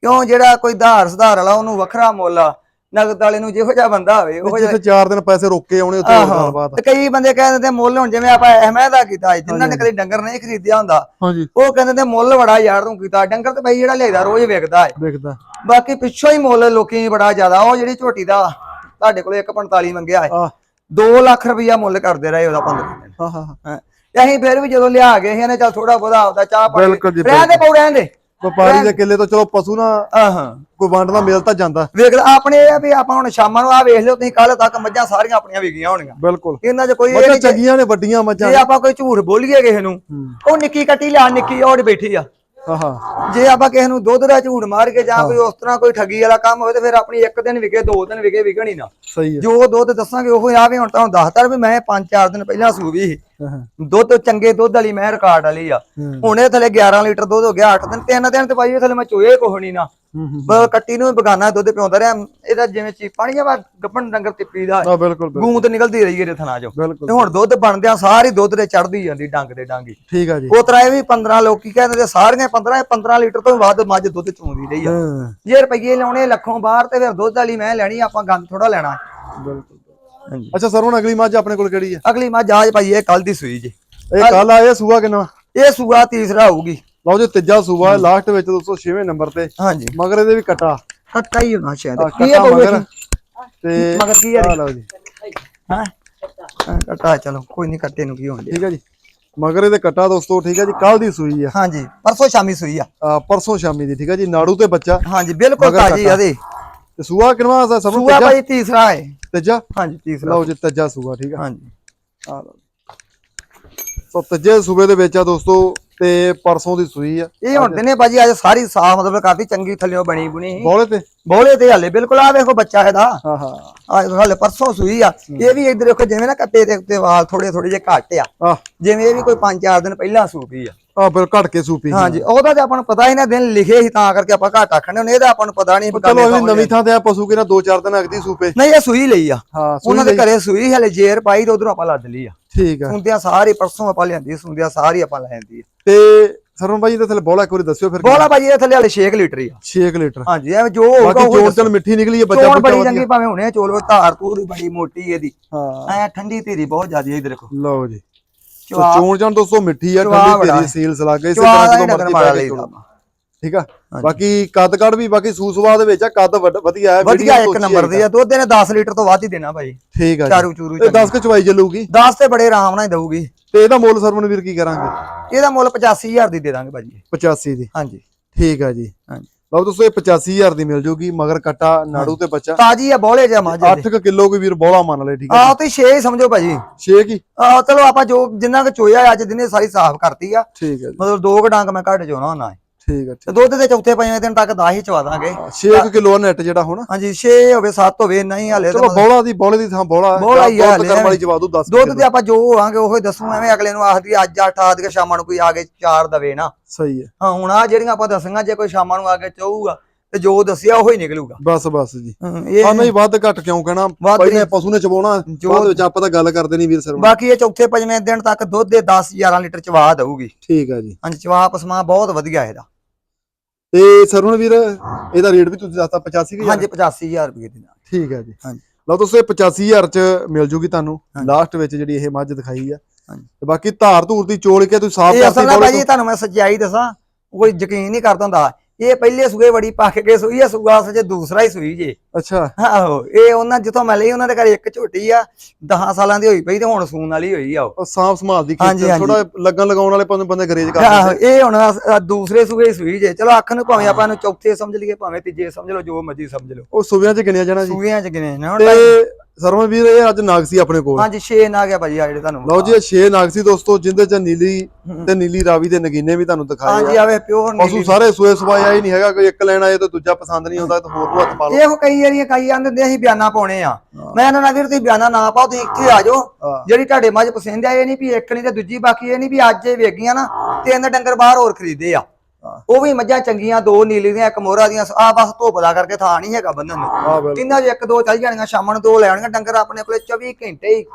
ਕਿਉਂ ਜਿਹੜਾ ਕੋਈ ਧਾਰ ਸੁਧਾਰ ਵਾਲਾ ਉਹਨੂੰ ਵੱਖਰਾ ਮੁੱਲ ਆ। ਨਗਦ ਵਾਲੇ ਨੂੰ ਜਿਹੋ ਜਿਹਾ ਬੰਦਾ ਹੋਵੇ ਉਹ ਜਿੱਥੇ 4 ਦਿਨ ਪੈਸੇ ਰੋਕੇ ਆਉਣੇ ਉੱਥੇ ਹੋਰ ਗੱਲਬਾਤ ਤੇ ਕਈ ਬੰਦੇ ਕਹਿ ਦਿੰਦੇ ਮੁੱਲ ਹੁਣ ਜਿਵੇਂ ਆਪਾਂ ਅਹਿਮਦ ਦਾ ਕੀਤਾ ਜਿਨ੍ਹਾਂ ਨੇ ਕਦੇ ਡੰਗਰ ਨਹੀਂ ਖਰੀਦਿਆ ਹੁੰਦਾ ਉਹ ਕਹਿੰਦੇ ਤੇ ਮੁੱਲ ਬੜਾ ਯਾਰ ਤੂੰ ਕੀਤਾ ਡੰਗਰ ਤੇ ਭਾਈ ਜਿਹੜਾ ਲਿਆਈਦਾ ਰੋਜ਼ ਵਿਕਦਾ ਹੈ ਦੇਖਦਾ ਬਾਕੀ ਪਿੱਛੋਂ ਹੀ ਮੁੱਲ ਲੋਕੀ ਬੜਾ ਜ਼ਿਆਦਾ ਉਹ ਜਿਹੜੀ ਝੋਟੀ ਦਾ ਤੁਹਾਡੇ ਕੋਲ 1.45 ਮੰਗਿਆ ਹੈ ਆ 2 ਲੱਖ ਰੁਪਈਆ ਮੁੱਲ ਕਰਦੇ ਰਹੇ ਉਹਦਾ 15 ਦਿਨ। ਹਾਂ ਹਾਂ ਹਾਂ। ਤੇ ਅਸੀਂ ਫਿਰ ਵੀ ਜਦੋਂ ਲਿਆ ਗਏ ਸੀ ਇਹਨੇ ਚੱਲ ਥੋੜਾ ਬਹੁਤਾ ਆਪਦਾ ਚਾਹ ਪਾਣੀ ਰਹਿਣ ਦੇ ਪਉ ਰਹਿਣ ਦੇ। ਵਪਾਰੀ ਦੇ ਕਿੱਲੇ ਤੋਂ ਚਲੋ ਪਸ਼ੂ ਨਾ ਆਹਾਂ। ਕੋਈ ਵੰਡ ਦਾ ਮਿਲ ਤਾਂ ਜਾਂਦਾ। ਵੇਖ ਆਪਣੇ ਇਹ ਆ ਵੀ ਆਪਾਂ ਹੁਣ ਸ਼ਾਮਾਂ ਨੂੰ ਆ ਵੇਖ ਲਿਓ ਤੁਸੀਂ ਕੱਲ ਤੱਕ ਮੱਝਾਂ ਸਾਰੀਆਂ ਆਪਣੀਆਂ ਵਿਕੀਆਂ ਹੋਣਗੀਆਂ ਬਿਲਕੁਲ। ਇਹਨਾਂ 'ਚ ਕੋਈ ਇਹ ਮੱਝਾਂ ਨਹੀਂ ਕਿ ਚੰਗੀਆਂ ਨੇ ਵੱਡੀਆਂ ਮੱਝਾਂ ਜੇ ਆਪਾਂ ਕੋਈ ਝੂਠ ਬੋਲੀਏ ਕਿਸੇ ਨੂੰ। ਉਹ ਨਿੱਕੀ ਕੱਟੀ ਲਿਆ ਨਿੱਕੀ ਔੜ ਬੈਠੀ ਆ। ਹਾਂ ਹਾਂ ਜੇ ਆਪਾਂ ਕਿਸੇ ਨੂੰ ਦੁੱਧ ਦਾ ਝੂਠ ਮਾਰ ਕੇ ਜਾਂ ਕੋਈ ਉਸ ਤਰ੍ਹਾਂ ਕੋਈ ਠੱਗੀ ਵਾਲਾ ਕੰਮ ਹੋਵੇ ਤੇ ਫਿਰ ਆਪਣੀ ਇੱਕ ਦਿਨ ਵਿਕੇ ਦੋ ਦਿਨ ਵਿਕੇ ਵਿਕਣੀ ਨਾ। ਸਹੀ ਹੈ। ਜੋ ਦੁੱਧ ਦੱਸਾਂਗੇ ਉਹ ਆਵੇ ਹੁਣ ਤੁਹਾਨੂੰ ਦੱਸਤਾ ਵੀ ਮੈਂ 5-4 ਦਿਨ ਪਹਿਲਾਂ ਸੂਵੀ ਸੀ। ਦੁੱਧ ਚੰਗੇ ਦੁੱਧ ਵਾਲੀ ਮੈਂ ਰਿਕਾਰਡ ਵਾਲੀ ਆ। ਹੁਣ ਇਹ ਥਲੇ 11 ਲੀਟਰ ਦੁੱਧ ਹੋ ਗਿਆ 8 ਦਿਨ ਤਿੰਨ ਦਿਨ ਤੇ ਇਹ ਥਲੇ ਮੈਂ ਚੋਏ ਕੁਛ ਨਹੀਂ ਨਾ। ਕੱਟੀ ਨੂੰ ਬਗਾਨਾ ਦੁੱਧ ਪਿਆਉਂਦਾ ਰਿਹਾ ਇਹਦਾ ਜਿਵੇਂ ਚੀਪਾ ਨਹੀਂ ਆ ਗੱਪਣ ਡੰਗਰ ਟਿੱਪੀ ਦਾ ਗੂੰਦ ਨਿਕਲਦੀ ਰਹੀ ਇਹਦੇ ਥਣਾ ਚੋਂ। ਤੇ ਹੁਣ ਦੁੱਧ ਬਣਦਿਆਂ ਸਾਰੀ ਦੁੱਧ ਤੇ ਚੜਦੀ ਜਾਂਦੀ ਡੰਗ ਦੇ ਡਾਂਗੀ। ਠੀਕ ਆ ਜੀ। ਉਹ ਤਰ੍ਹਾਂ ਇਹ ਵੀ 15 ਲੋਕੀ ਕਹਿੰਦੇ ਤੇ ਸਾਰੀਆਂ 15 ਇਹ 15 ਲੀਟਰ ਤੋਂ ਵੱਧ ਮੱਝ ਦੁੱਧ ਚੋਂਦੀ ਰਹੀ ਆ। ਜੇ ਰੁਪਈਏ ਲਾਉਣੇ ਲੱਖੋਂ ਬਾਹਰ ਤੇ ਫਿਰ ਦੁੱਧ ਵਾਲੀ ਮੈਂ ਲੈਣੀ ਆਪਾਂ ਗੰਦ ਥੋੜਾ ਲੈਣਾ। ਬਿਲਕੁਲ। ਹਾਂਜੀ। ਅੱਛਾ ਸਰਵਣ ਅਗਲੀ ਮੱਝ ਆਪਣੇ ਕੋਲ ਕਿਹੜੀ ਆ? ਅਗਲੀ ਮੱਝ ਆਜ ਭਾਈ ਇਹ ਕੱਲ ਦੀ ਸੂਈ ਜੀ। ਇਹ ਕੱਲ ਆਏ ਸੂਆ ਕਿੰਨਾ? ਇਹ ਸੂਆ ਤੀਸਰਾ ਹੋਊਗੀ। ਲਓ ਜੀ ਤੀਜਾ ਸੂਆ ਲਾਸਟ ਵਿੱਚ ਦੋਸਤੋ 6ਵੇਂ ਨੰਬਰ ਤੇ। ਹਾਂਜੀ। ਮਗਰ ਇਹਦੇ ਵੀ ਕਟਾ। ਕੱਟਾ ਹੀ ਹੋਣਾ ਸ਼ਾਇਦ। ਆ ਕੀ ਹੈ ਮਗਰ? ਤੇ ਮਗਰ ਕੀ ਹੈ ਆ ਲਓ ਜੀ। ਹਾਂ? ਹਾਂ, ਕੱਟਾ ਚਲੋ ਕੋਈ ਨਹੀਂ ਕੱਟੇ ਨੂੰ ਕੀ ਹੋਣ। ਠੀਕ ਆ ਜੀ। ਮਗਰ ਇਹਦੇ ਕਟਾ ਦੋਸਤੋ ਠੀਕ ਆ ਜੀ ਕੱਲ ਦੀ ਸੂਈ ਆ। ਹਾਂਜੀ ਪਰਸੋਂ ਸ਼ਾਮੀ ਸੂਈ ਆ। ਆ, ਪਰਸੋਂ ਸ਼ਾਮੀ ਦੀ ਠੀਕ ਆ ਜੀ ਨਾੜੂ ਤੇ ਬੱਚਾ। ਹਾਂਜੀ ਬਿਲਕੁਲ ਤਾਜੀ। ਆਦੇ ਤੇ ਸੂਆ ਕਿਨਵਾ ਸਭ ਨੂੰ ਸੂਆ ਭਾਈ ਤੀਸਰਾ ਹੈ। ਤੀਜਾ? ਹਾਂਜੀ ਤੀਸਰਾ ਲਓ ਜੀ ਤੀਜਾ ਸੂਆ ਠੀਕ ਆ? ਹਾਂਜੀ। ਆ ਲਓ ਸੋ ਤੀਜੇ ਸੂਬੇ ਦੇ ਵਿੱਚ ਆ ਦੋਸਤੋ ਤੇ ਪਰਸੋਂ ਦੀ ਸੂਈ ਆ। ਇਹ ਹੁਣ ਦਿਨੇ ਭਾਜੀ ਅੱਜ ਸਾਰੀ ਸਾਫ਼ ਮਤਲਬ ਕਰਦੀ ਚੰਗੀ ਥੱਲਿਓ ਬਣੀ ਬੁਣੀ ਬੋਲੇ ਤੇ? ਬੋਲੇ ਤੇ ਹਲੇ ਬਿਲਕੁਲ ਆ ਵੇਖੋ ਬੱਚਾ ਇਹਦਾ। ਹਾਂ ਹਾਂ। ਆ ਹਲੇ ਪਰਸੋਂ ਸੂਈ ਆ। ਇਹ ਵੀ ਇੱਧਰ ਦੇਖੋ ਜਿਵੇਂ ਨਾ ਕੱਟੇ ਦੇ ਉੱਤੇ ਵਾਲ ਥੋੜੇ ਥੋੜੇ ਜਿਹੇ ਘੱਟ ਆ। ਜਿਵੇਂ ਇਹ ਵੀ ਕੋਈ 5-4 ਦਿਨ ਪਹਿਲਾਂ ਸੂਪੀ ਆ। ਆ ਫਿਰ ਘਟ ਕੇ ਸੂਪੀ ਹਾਂਜੀ ਉਹਦਾ ਤੇ ਆਪਾਂ ਨੂੰ ਪਤਾ ਹੀ ਨਾ ਦਿਨ ਲਿਖੇ ਸੀ ਤਾਂ ਕਰਕੇ ਆਪਾਂ ਘੱਟ ਆਖਣੇ ਹੁਣ ਇਹਦਾ ਆਪਾਂ ਨੂੰ ਪਤਾ ਨਹੀਂ ਚਲੋ ਇਹ ਨਵੀਂ ਥਾਂ ਤੇ ਆ ਪਸ਼ੂ ਕਿਨਾ 2-4 ਦਿਨ ਅਗਦੀ ਸੂਪੇ। ਨਹੀਂ ਇਹ ਸੂਈ ਲਈ ਆ। ਹਾਂ ਉਹਨਾਂ ਦੇ। ਘਰੇ ਸੂਈ ਹਲੇ ਜੇਰ ਪਾਈ ਤੇ ਉਧਰੋਂ ਆਪਾਂ ਲੱਦ ਲਈ ਆ। ਠੀਕ ਆ। ਸੁੰਦਿਆਂ ਸਾਰੀ ਪਰਸੋਂ ਆਪਾਂ ਲਿਆਂਦੀ ਸੁੰਦਿਆਂ ਸਾਰੀ ਆਪਾਂ ਲੈਂਦੀ ਆ। ਤੇ ਸਰਵਨ ਬਾਈ ਦੇ ਥੱਲੇ ਬੋਲਾ ਇੱਕ ਵਾਰੀ ਦੱਸਿਓ ਫਿਰ ਬੋਲਾ ਭਾਜੀ ਇਹ ਥੱਲੇ ਹਲੇ 6 ਲੀਟਰ ਹੀ ਆ। 6 ਲੀਟਰ। ਹਾਂਜੀ ਐਵੇਂ ਜੋ ਹੋਊਗਾ ਉਹ ਜੋੜ ਚਲ ਮਿੱਠੀ ਨਿਕਲੀ ਹੈ ਬੱਚਾ ਬੁੱਚਾ ਬੜੀ। ਚੰਗੀ ਭਾਵੇਂ ਹੁਣੇ ਚੋਲ ਧਾਰ ਤੂਰ ਵੀ ਬੜੀ ਮੋਟੀ ਇਹਦੀ। ਹਾਂ। ਐ ਠੰਡੀ ਧੀਰੀ ਬਹੁਤ ਜ਼ਿਆਦੀ ਇਧਰ ਦੇਖੋ। ਲਓ ਜੀ। ਚੋਣ ਜਾਣ ਦੋਸਤੋ ਮਿੱਠੀ ਆ ਠੰਡੀ ਤੇਰੀ। ਸੀਲਸ ਲੱਗ ਗਈ ਚਵਾ ਤਰ੍ਹਾਂ ਦਾ ਜਦੋਂ ਹੀ ਨਗਰ ਮਰਜ਼ੀ ਮਾਰਾ ਬਹਿ ਕੇ ਲਈਦਾ ਚੋਲੋ। ਠੀਕ ਆ? ਬਾਕੀ ਕੱਦ ਕੱਦ ਵੀ ਬਾਕੀ ਸੂਸਵਾ ਦੇ ਵਿੱਚ ਆ ਕੱਦ ਵਧੀਆ ਹੈ ਵਧੀਆ ਇੱਕ ਤੋਂ ਨੰਬਰ ਦੀ ਆ ਦੁੱਧ ਇਹਨੇ 10 ਲੀਟਰ ਤੋਂ ਵੱਧ ਹੀ ਦੇਣਾ ਭਾਈ। ਠੀਕ ਆ ਚਾਰੂ ਚੂਰੂ ਇਹ 10 ਕੇ ਚਵਾਈ ਚੱਲੂਗੀ? 10 ਤੇ ਬੜੇ ਆਰਾਮ ਨਾਲ ਹੀ ਦਊਗੀ। ਤੇ ਇਹਦਾ ਮੁੱਲ ਸਰਵਨ ਵੀਰ ਕੀ ਕਰਾਂਗੇ? ਇਹਦਾ ਮੁੱਲ 85000 ਦੀ ਦੇ ਦਾਂਗੇ ਭਾਜੀ। 85 ਦੀ। ਹਾਂਜੀ। ਠੀਕ ਆ ਜੀ। ਹਾਂਜੀ। ਲਓ ਦੋਸਤੋ ਇਹ 85000 ਦੀ ਮਿਲ ਜੂਗੀ ਮਗਰ ਕਟਾ ਨਾੜੂ ਤੇ ਬੱਚਾ। ਤਾਜੀ ਆ ਬੋਲੇ ਮੱਝ ਦੇ। 8 ਕਿਲੋ ਕੋਈ ਵੀਰ ਬੋਲਾ ਮੰਨ ਲੈ ਠੀਕ ਆ ਆਹ ਤੁਸੀਂ 6 ਹੀ ਸਮਝੋ ਭਾਜੀ। 6 ਕੀ? ਆਹ ਚਲੋ ਆਪਾਂ ਜੋ ਜਿੰਨਾ ਕੁ ਚੋਇਆ ਅੱਜ ਦਿਨੇ ਸਾਰੀ ਸਾਫ਼ ਕਰਤੀ ਆ। ਠੀਕ ਹੈ ਜੀ। ਮਤਲਬ ਦੋ ਕੁ ਡੰਗ ਮੈਂ ਘੱਟ ਚੋਣਾ ਹੁੰਦਾ ਠੀਕ ਹੈ ਤੇ ਦੁੱਧ ਦੇ ਚੌਥੇ ਪੰਜਵੇਂ ਦਿਨ ਤੱਕ 10 ਹੀ ਚਵਾ ਦਾਂਗੇ। 6 ਕਿਲੋ ਨੈਟ ਜਿਹੜਾ ਹੁਣ। ਹਾਂਜੀ 6 ਹੋਵੇ 7 ਹੋਵੇ ਨਹੀਂ ਹਾਲੇ ਚਲੋ ਬੋਲਾ ਦੀ ਬੋਲੇ ਦੀ ਥਾਂ ਬੋਲਾ ਬੋਲਾ ਹੀ ਹਲੇ। ਕਰਮ ਵਾਲੀ ਜਵਾ ਦੂ 10 ਦੁੱਧ ਤੇ ਆਪਾਂ ਜੋ ਹੋਵਾਂਗੇ ਉਹ ਹੀ ਦੱਸੂ ਐਵੇਂ ਅਗਲੇ ਨੂੰ ਆਖਦੀ ਅੱਜ 8 ਆਦ ਕੇ ਸ਼ਾਮਾਂ ਨੂੰ ਕੋਈ ਆ ਕੇ ਚਾਰ ਦਵੇ ਨਾ। ਸਹੀ ਹੈ। ਹਾਂ ਹੁਣ ਆ ਜਿਹੜੀਆਂ ਆਪਾਂ ਦੱਸਾਂਗਾ ਜੇ ਕੋਈ ਸ਼ਾਮਾਂ ਨੂੰ ਆ ਕੇ ਚਾਹੂਗਾ ਤੇ ਜੋ ਦੱਸਿਆ ਉਹ ਹੀ ਨਿਕਲੂਗਾ। ਬਸ ਬਸ ਜੀ। ਇਹ ਆ ਨਹੀਂ ਵੱਧ ਘੱਟ ਕਿਉਂ ਕਹਿਣਾ? ਪਹਿਲੇ। ਪਸ਼ੂ ਨੇ ਚਬਾਉਣਾ ਜੋ- ਬਾਅਦ ਵਿੱਚ ਆਪਾਂ ਤਾਂ ਗੱਲ ਕਰਦੇ ਨਹੀਂ ਵੀਰ ਸਰਵਣ। ਬਾਕੀ ਇਹ ਚੌਥੇ ਪੰਜਵੇਂ ਦਿਨ ਤੱਕ ਦੁੱਧ ਦੇ 10 11 ਲੀਟਰ ਚਵਾ ਦਊਗੀ। ਠੀਕ ਹੈ ਜੀ। ਹਾਂਜੀ ਚਵਾ ਪਸਮਾ ਬਹੁਤ ਵਧੀਆ ਇਹਦਾ। ਤੇ ਸਰਵਣ ਵੀਰ ਇਹਦਾ ਰੇਟ ਵੀ ਤੁਸੀਂ ਦੱਸਤਾ 85 ਕਿ ਹਾਂਜੀ 85000 ਰੁਪਏ ਦੇ ਨਾਲ। ਠੀਕ ਹੈ ਜੀ। ਹਾਂਜੀ। ਲਓ ਇਹ 85000 ਚ ਮਿਲ ਜੂਗੀ ਤੁਹਾਨੂੰ। ਲਾਸਟ ਵਿੱਚ ਜਿਹੜੀ ਇਹ ਮੱਝ ਦਿਖਾਈ ਆ। ਹਾਂਜੀ। ਤੇ ਬਾਕੀ ਧਾਰ ਧੂਰ ਦੀ ਚੋਲ ਕੇ ਤੁਸੀਂ ਸਾਫ਼ ਇਹ ਅਸਲ ਕਰਤੀ ਬੋਲੋ ਭਾਜੀ ਤੁਹਾਨੂੰ ਮੈਂ ਸੱਚਾਈ ਦੱਸਾਂ ਕੋਈ ਯਕੀਨ ਨਹੀਂ ਕਰਦਾ ਹੁੰਦਾ। ਇਹ ਪਹਿਲੇ ਸੂਏ ਬੜੀ ਪੱਕ ਕੇ ਸੂਈ ਆ ਸੂਆ ਸਜੇ ਦੂਸਰਾ ਹੀ ਸੂਈ ਜੇ। ਅੱਛਾ। ਆਹੋ ਇਹ ਉਹਨਾਂ ਜਿੱਥੋਂ ਮੈਂ ਲਈ ਉਹਨਾਂ ਦੇ ਘਰ ਇੱਕ ਝੋਟੀ ਆ 10 ਸਾਲਾਂ ਦੀ ਹੋਈ ਪਈ ਤੇ ਹੁਣ ਸੂਣ ਵਾਲੀ ਹੋਈ ਆ ਉਹ। ਸਾਫ਼ ਸੰਭਾਲ ਦੀ ਖੇਤ। ਥੋੜਾ ਲੱਗਣ ਲਗਾਉਣ ਵਾਲੇ ਬੰਦੇ ਬੰਦੇ ਗਰੇਜ ਕਰ ਆਹੋ ਦਿੰਦੇ ਇਹ ਹੁਣ ਦੂਸਰੇ ਸੂਏ ਸੂਈ ਜੇ। ਚਲੋ ਅੱਖ ਨੂੰ ਭਾਵੇਂ ਆਪਾਂ ਨੂੰ ਚੌਥੇ ਸਮਝ ਲਈਏ ਭਾਵੇਂ ਤੀਜੇ ਸਮਝ ਲਓ ਜੋ ਮਰਜ਼ੀ ਸਮਝ ਲਓ। ਉਹ ਸੁਬਿਆਂ ਚ ਗਿਣਿਆ ਜਾਣਾ ਜੀ। ਸੂਈਆਂ ਚ ਗਿਣੇ ਨੇ ਹੁਣ ਤੇ ਸਰਵਣ ਵੀਰ ਇਹ ਅੱਜ ਨਾਗਸੀ ਆਪਣੇ ਕੋਲ। ਹਾਂਜੀ 6 ਨਾ ਗਿਆ ਭਾਜੀ ਆ ਜਿਹੜੇ ਤੁਹਾਨੂੰ ਲਓ ਜੀ ਇਹ 6 ਨਾਗਸੀ ਦੋਸਤੋ ਜਿੰਦੇ ਚ ਨੀਲੀ ਤੇ ਨੀਲੀ ਰਾਵੀ ਦੇ ਨਗੀਨੇ ਵੀ ਤੁਹਾਨੂੰ ਦਿਖਾਏ ਹਾਂਜੀ ਆ। ਆਵੇ ਪਿਓਰ ਪਸ਼ੂ ਸਾਰੇ ਸੂਏ ਸਵਾਇਆ ਹੀ ਨਹੀਂ ਹੈਗਾ ਕੋਈ ਇੱਕ ਲੈਣ ਆਏ ਤਾਂ ਦੂਜਾ ਪਸੰਦ ਨਹੀਂ ਆਉਂਦਾ ਤਾਂ ਹੋਰ ਨੂੰ ਹੱਥ ਪਾ ਲਓ। ਇਹੋ ਕਈ ਵਾਰੀ ਕਈ ਆਂਦੇ ਹੁੰਦੇ ਅਸੀਂ ਬਿਆਨਾ ਪਾਉਣੇ ਆ। ਮੈਂ ਇਹਨਾਂ ਨਾਲ ਵੀਰ ਤੁਸੀਂ ਬਿਆਨਾ ਨਾ ਪਾਓ ਤੁਸੀਂ ਇੱਥੇ ਆ ਜਾਓ। ਜਿਹੜੀ ਤੁਹਾਡੇ ਮੱਝ ਪਸੰਦ ਆ ਇਹ ਨਹੀਂ ਵੀ ਇੱਕ ਨਹੀਂ ਤੇ ਦੂਜੀ ਬਾਕੀ ਇਹ ਨਹੀਂ ਵੀ ਅੱਜ ਇਹ ਵੇਗੀਆਂ ਨਾ ਤਿੰਨ ਡੰਗਰ ਬਾਹਰ ਹੋਰ ਖਰੀਦੇ ਆ। ਉਹ ਵੀ ਮੱਝਾਂ ਚੰਗੀਆਂ ਦੋ ਨੀਲੀ ਦੀਆਂ ਇੱਕ ਮੋਹਰਾ ਦੀਆਂ ਆ ਬਸ ਧੁੱਪ ਦਾ ਕਰਕੇ ਥਾਂ ਨਹੀਂ ਹੈਗਾ ਬੰਨਣ ਨੂੰ। ਤਿੰਨਾਂ ਚ ਇੱਕ ਦੋ ਚੱਲ ਜਾਣੀਆਂ ਸ਼ਾਮਾਂ ਨੂੰ ਦੋ ਲੈ ਆਉਣੀਆਂ ਡੰਗਰ ਆਪਣੇ ਕੋਲੇ 24 ਘੰਟੇ ਹੀ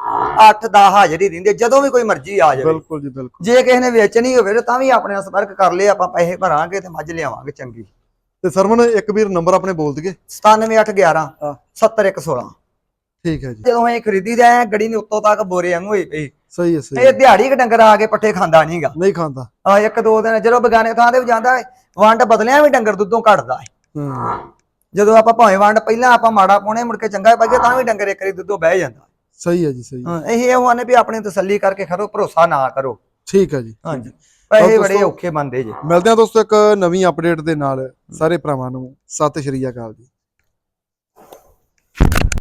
8 10 ਹਾਜ਼ਰੀ ਦਿੰਦੇ ਜਦੋਂ ਵੀ ਕੋਈ ਮਰਜ਼ੀ ਆ ਜਾਵੇ। ਬਿਲਕੁਲ ਜੀ ਬਿਲਕੁਲ। ਜੇ ਕਿਸੇ ਨੇ ਵੇਚਣੀ ਹੋਵੇ ਤਾਂ ਵੀ ਆਪਣੇ ਨਾਲ ਸੰਪਰਕ ਕਰ ਲਏ ਆਪਾਂ ਪੈਸੇ ਭਰਾਂਗੇ ਤੇ ਮੱਝ ਲਿਆਵਾਂਗੇ ਚੰਗੀ। ਤੇ ਸਰਵਣ ਇੱਕ ਵੀਰ ਨੰਬਰ ਆਪਣੇ ਬੋਲ ਦਈਏ? 97811 ਹਾਂ। 70116 ਠੀਕ ਹੈ ਜੀ। ਜਦੋਂ ਇਹ ਖਰੀਦੀ ਦਾ ਗੜੀ ਨੇ ਉੱਤੋਂ ਤੱਕ ਬੋਰੇ ਵਾਂਗੂ ਹੋਈ ਪਈ। ਸਹੀ ਹੈ ਸਹੀ ਇਹ। ਦਿਹਾੜੀ ਕ ਡੰਗਰ ਆ ਕੇ ਪੱਠੇ ਖਾਂਦਾ ਨਹੀਂਗਾ। ਨਹੀਂ ਖਾਂਦਾ। ਆ ਇੱਕ ਦੋ ਦਿਨ ਜਦੋਂ ਬਗਾਨੇ ਥਾਂ ਤੇ ਜਾਂਦਾ ਵੰਡ ਬਦਲਿਆ ਵੀ ਡੰਗਰ ਦੁੱਧੋਂ ਘਟਦਾ ਹੈ ਹੂੰ। ਜਦੋਂ ਆਪਾਂ ਭਾਵੇਂ ਵੰਡ ਪਹਿਲਾਂ ਆਪਾਂ ਮਾੜਾ ਪਾਉਣੇ ਮੁੜ ਕੇ ਚੰਗਾ ਪਾਈਏ ਤਾਂ ਵੀ ਡੰਗਰ ਇੱਕ ਵਾਰੀ ਦੁੱਧੋਂ ਬਹਿ ਜਾਂਦਾ ਸਹੀ ਹੈ ਜੀ ਸਹੀ ਹੈ। ਇਹ ਉਹ ਆਨੇ ਵੀ ਆਪਣੀ ਤਸੱਲੀ ਕਰਕੇ ਖਰੋ ਭਰੋਸਾ ਨਾ ਕਰੋ। ਠੀਕ ਹੈ ਜੀ। ਹਾਂਜੀ। ਦੋਸਤੋ- ਬੜੇ ਔਖੇ ਬੰਦੇ ਜੇ। ਮਿਲਦੇ ਹਾਂ ਦੋਸਤੋ ਇੱਕ ਨਵੀਂ ਅਪਡੇਟ ਦੇ ਨਾਲ। ਸਾਰੇ ਭਰਾਵਾਂ ਨੂੰ ਸਤਿ ਸ਼੍ਰੀ ਅਕਾਲ ਜੀ।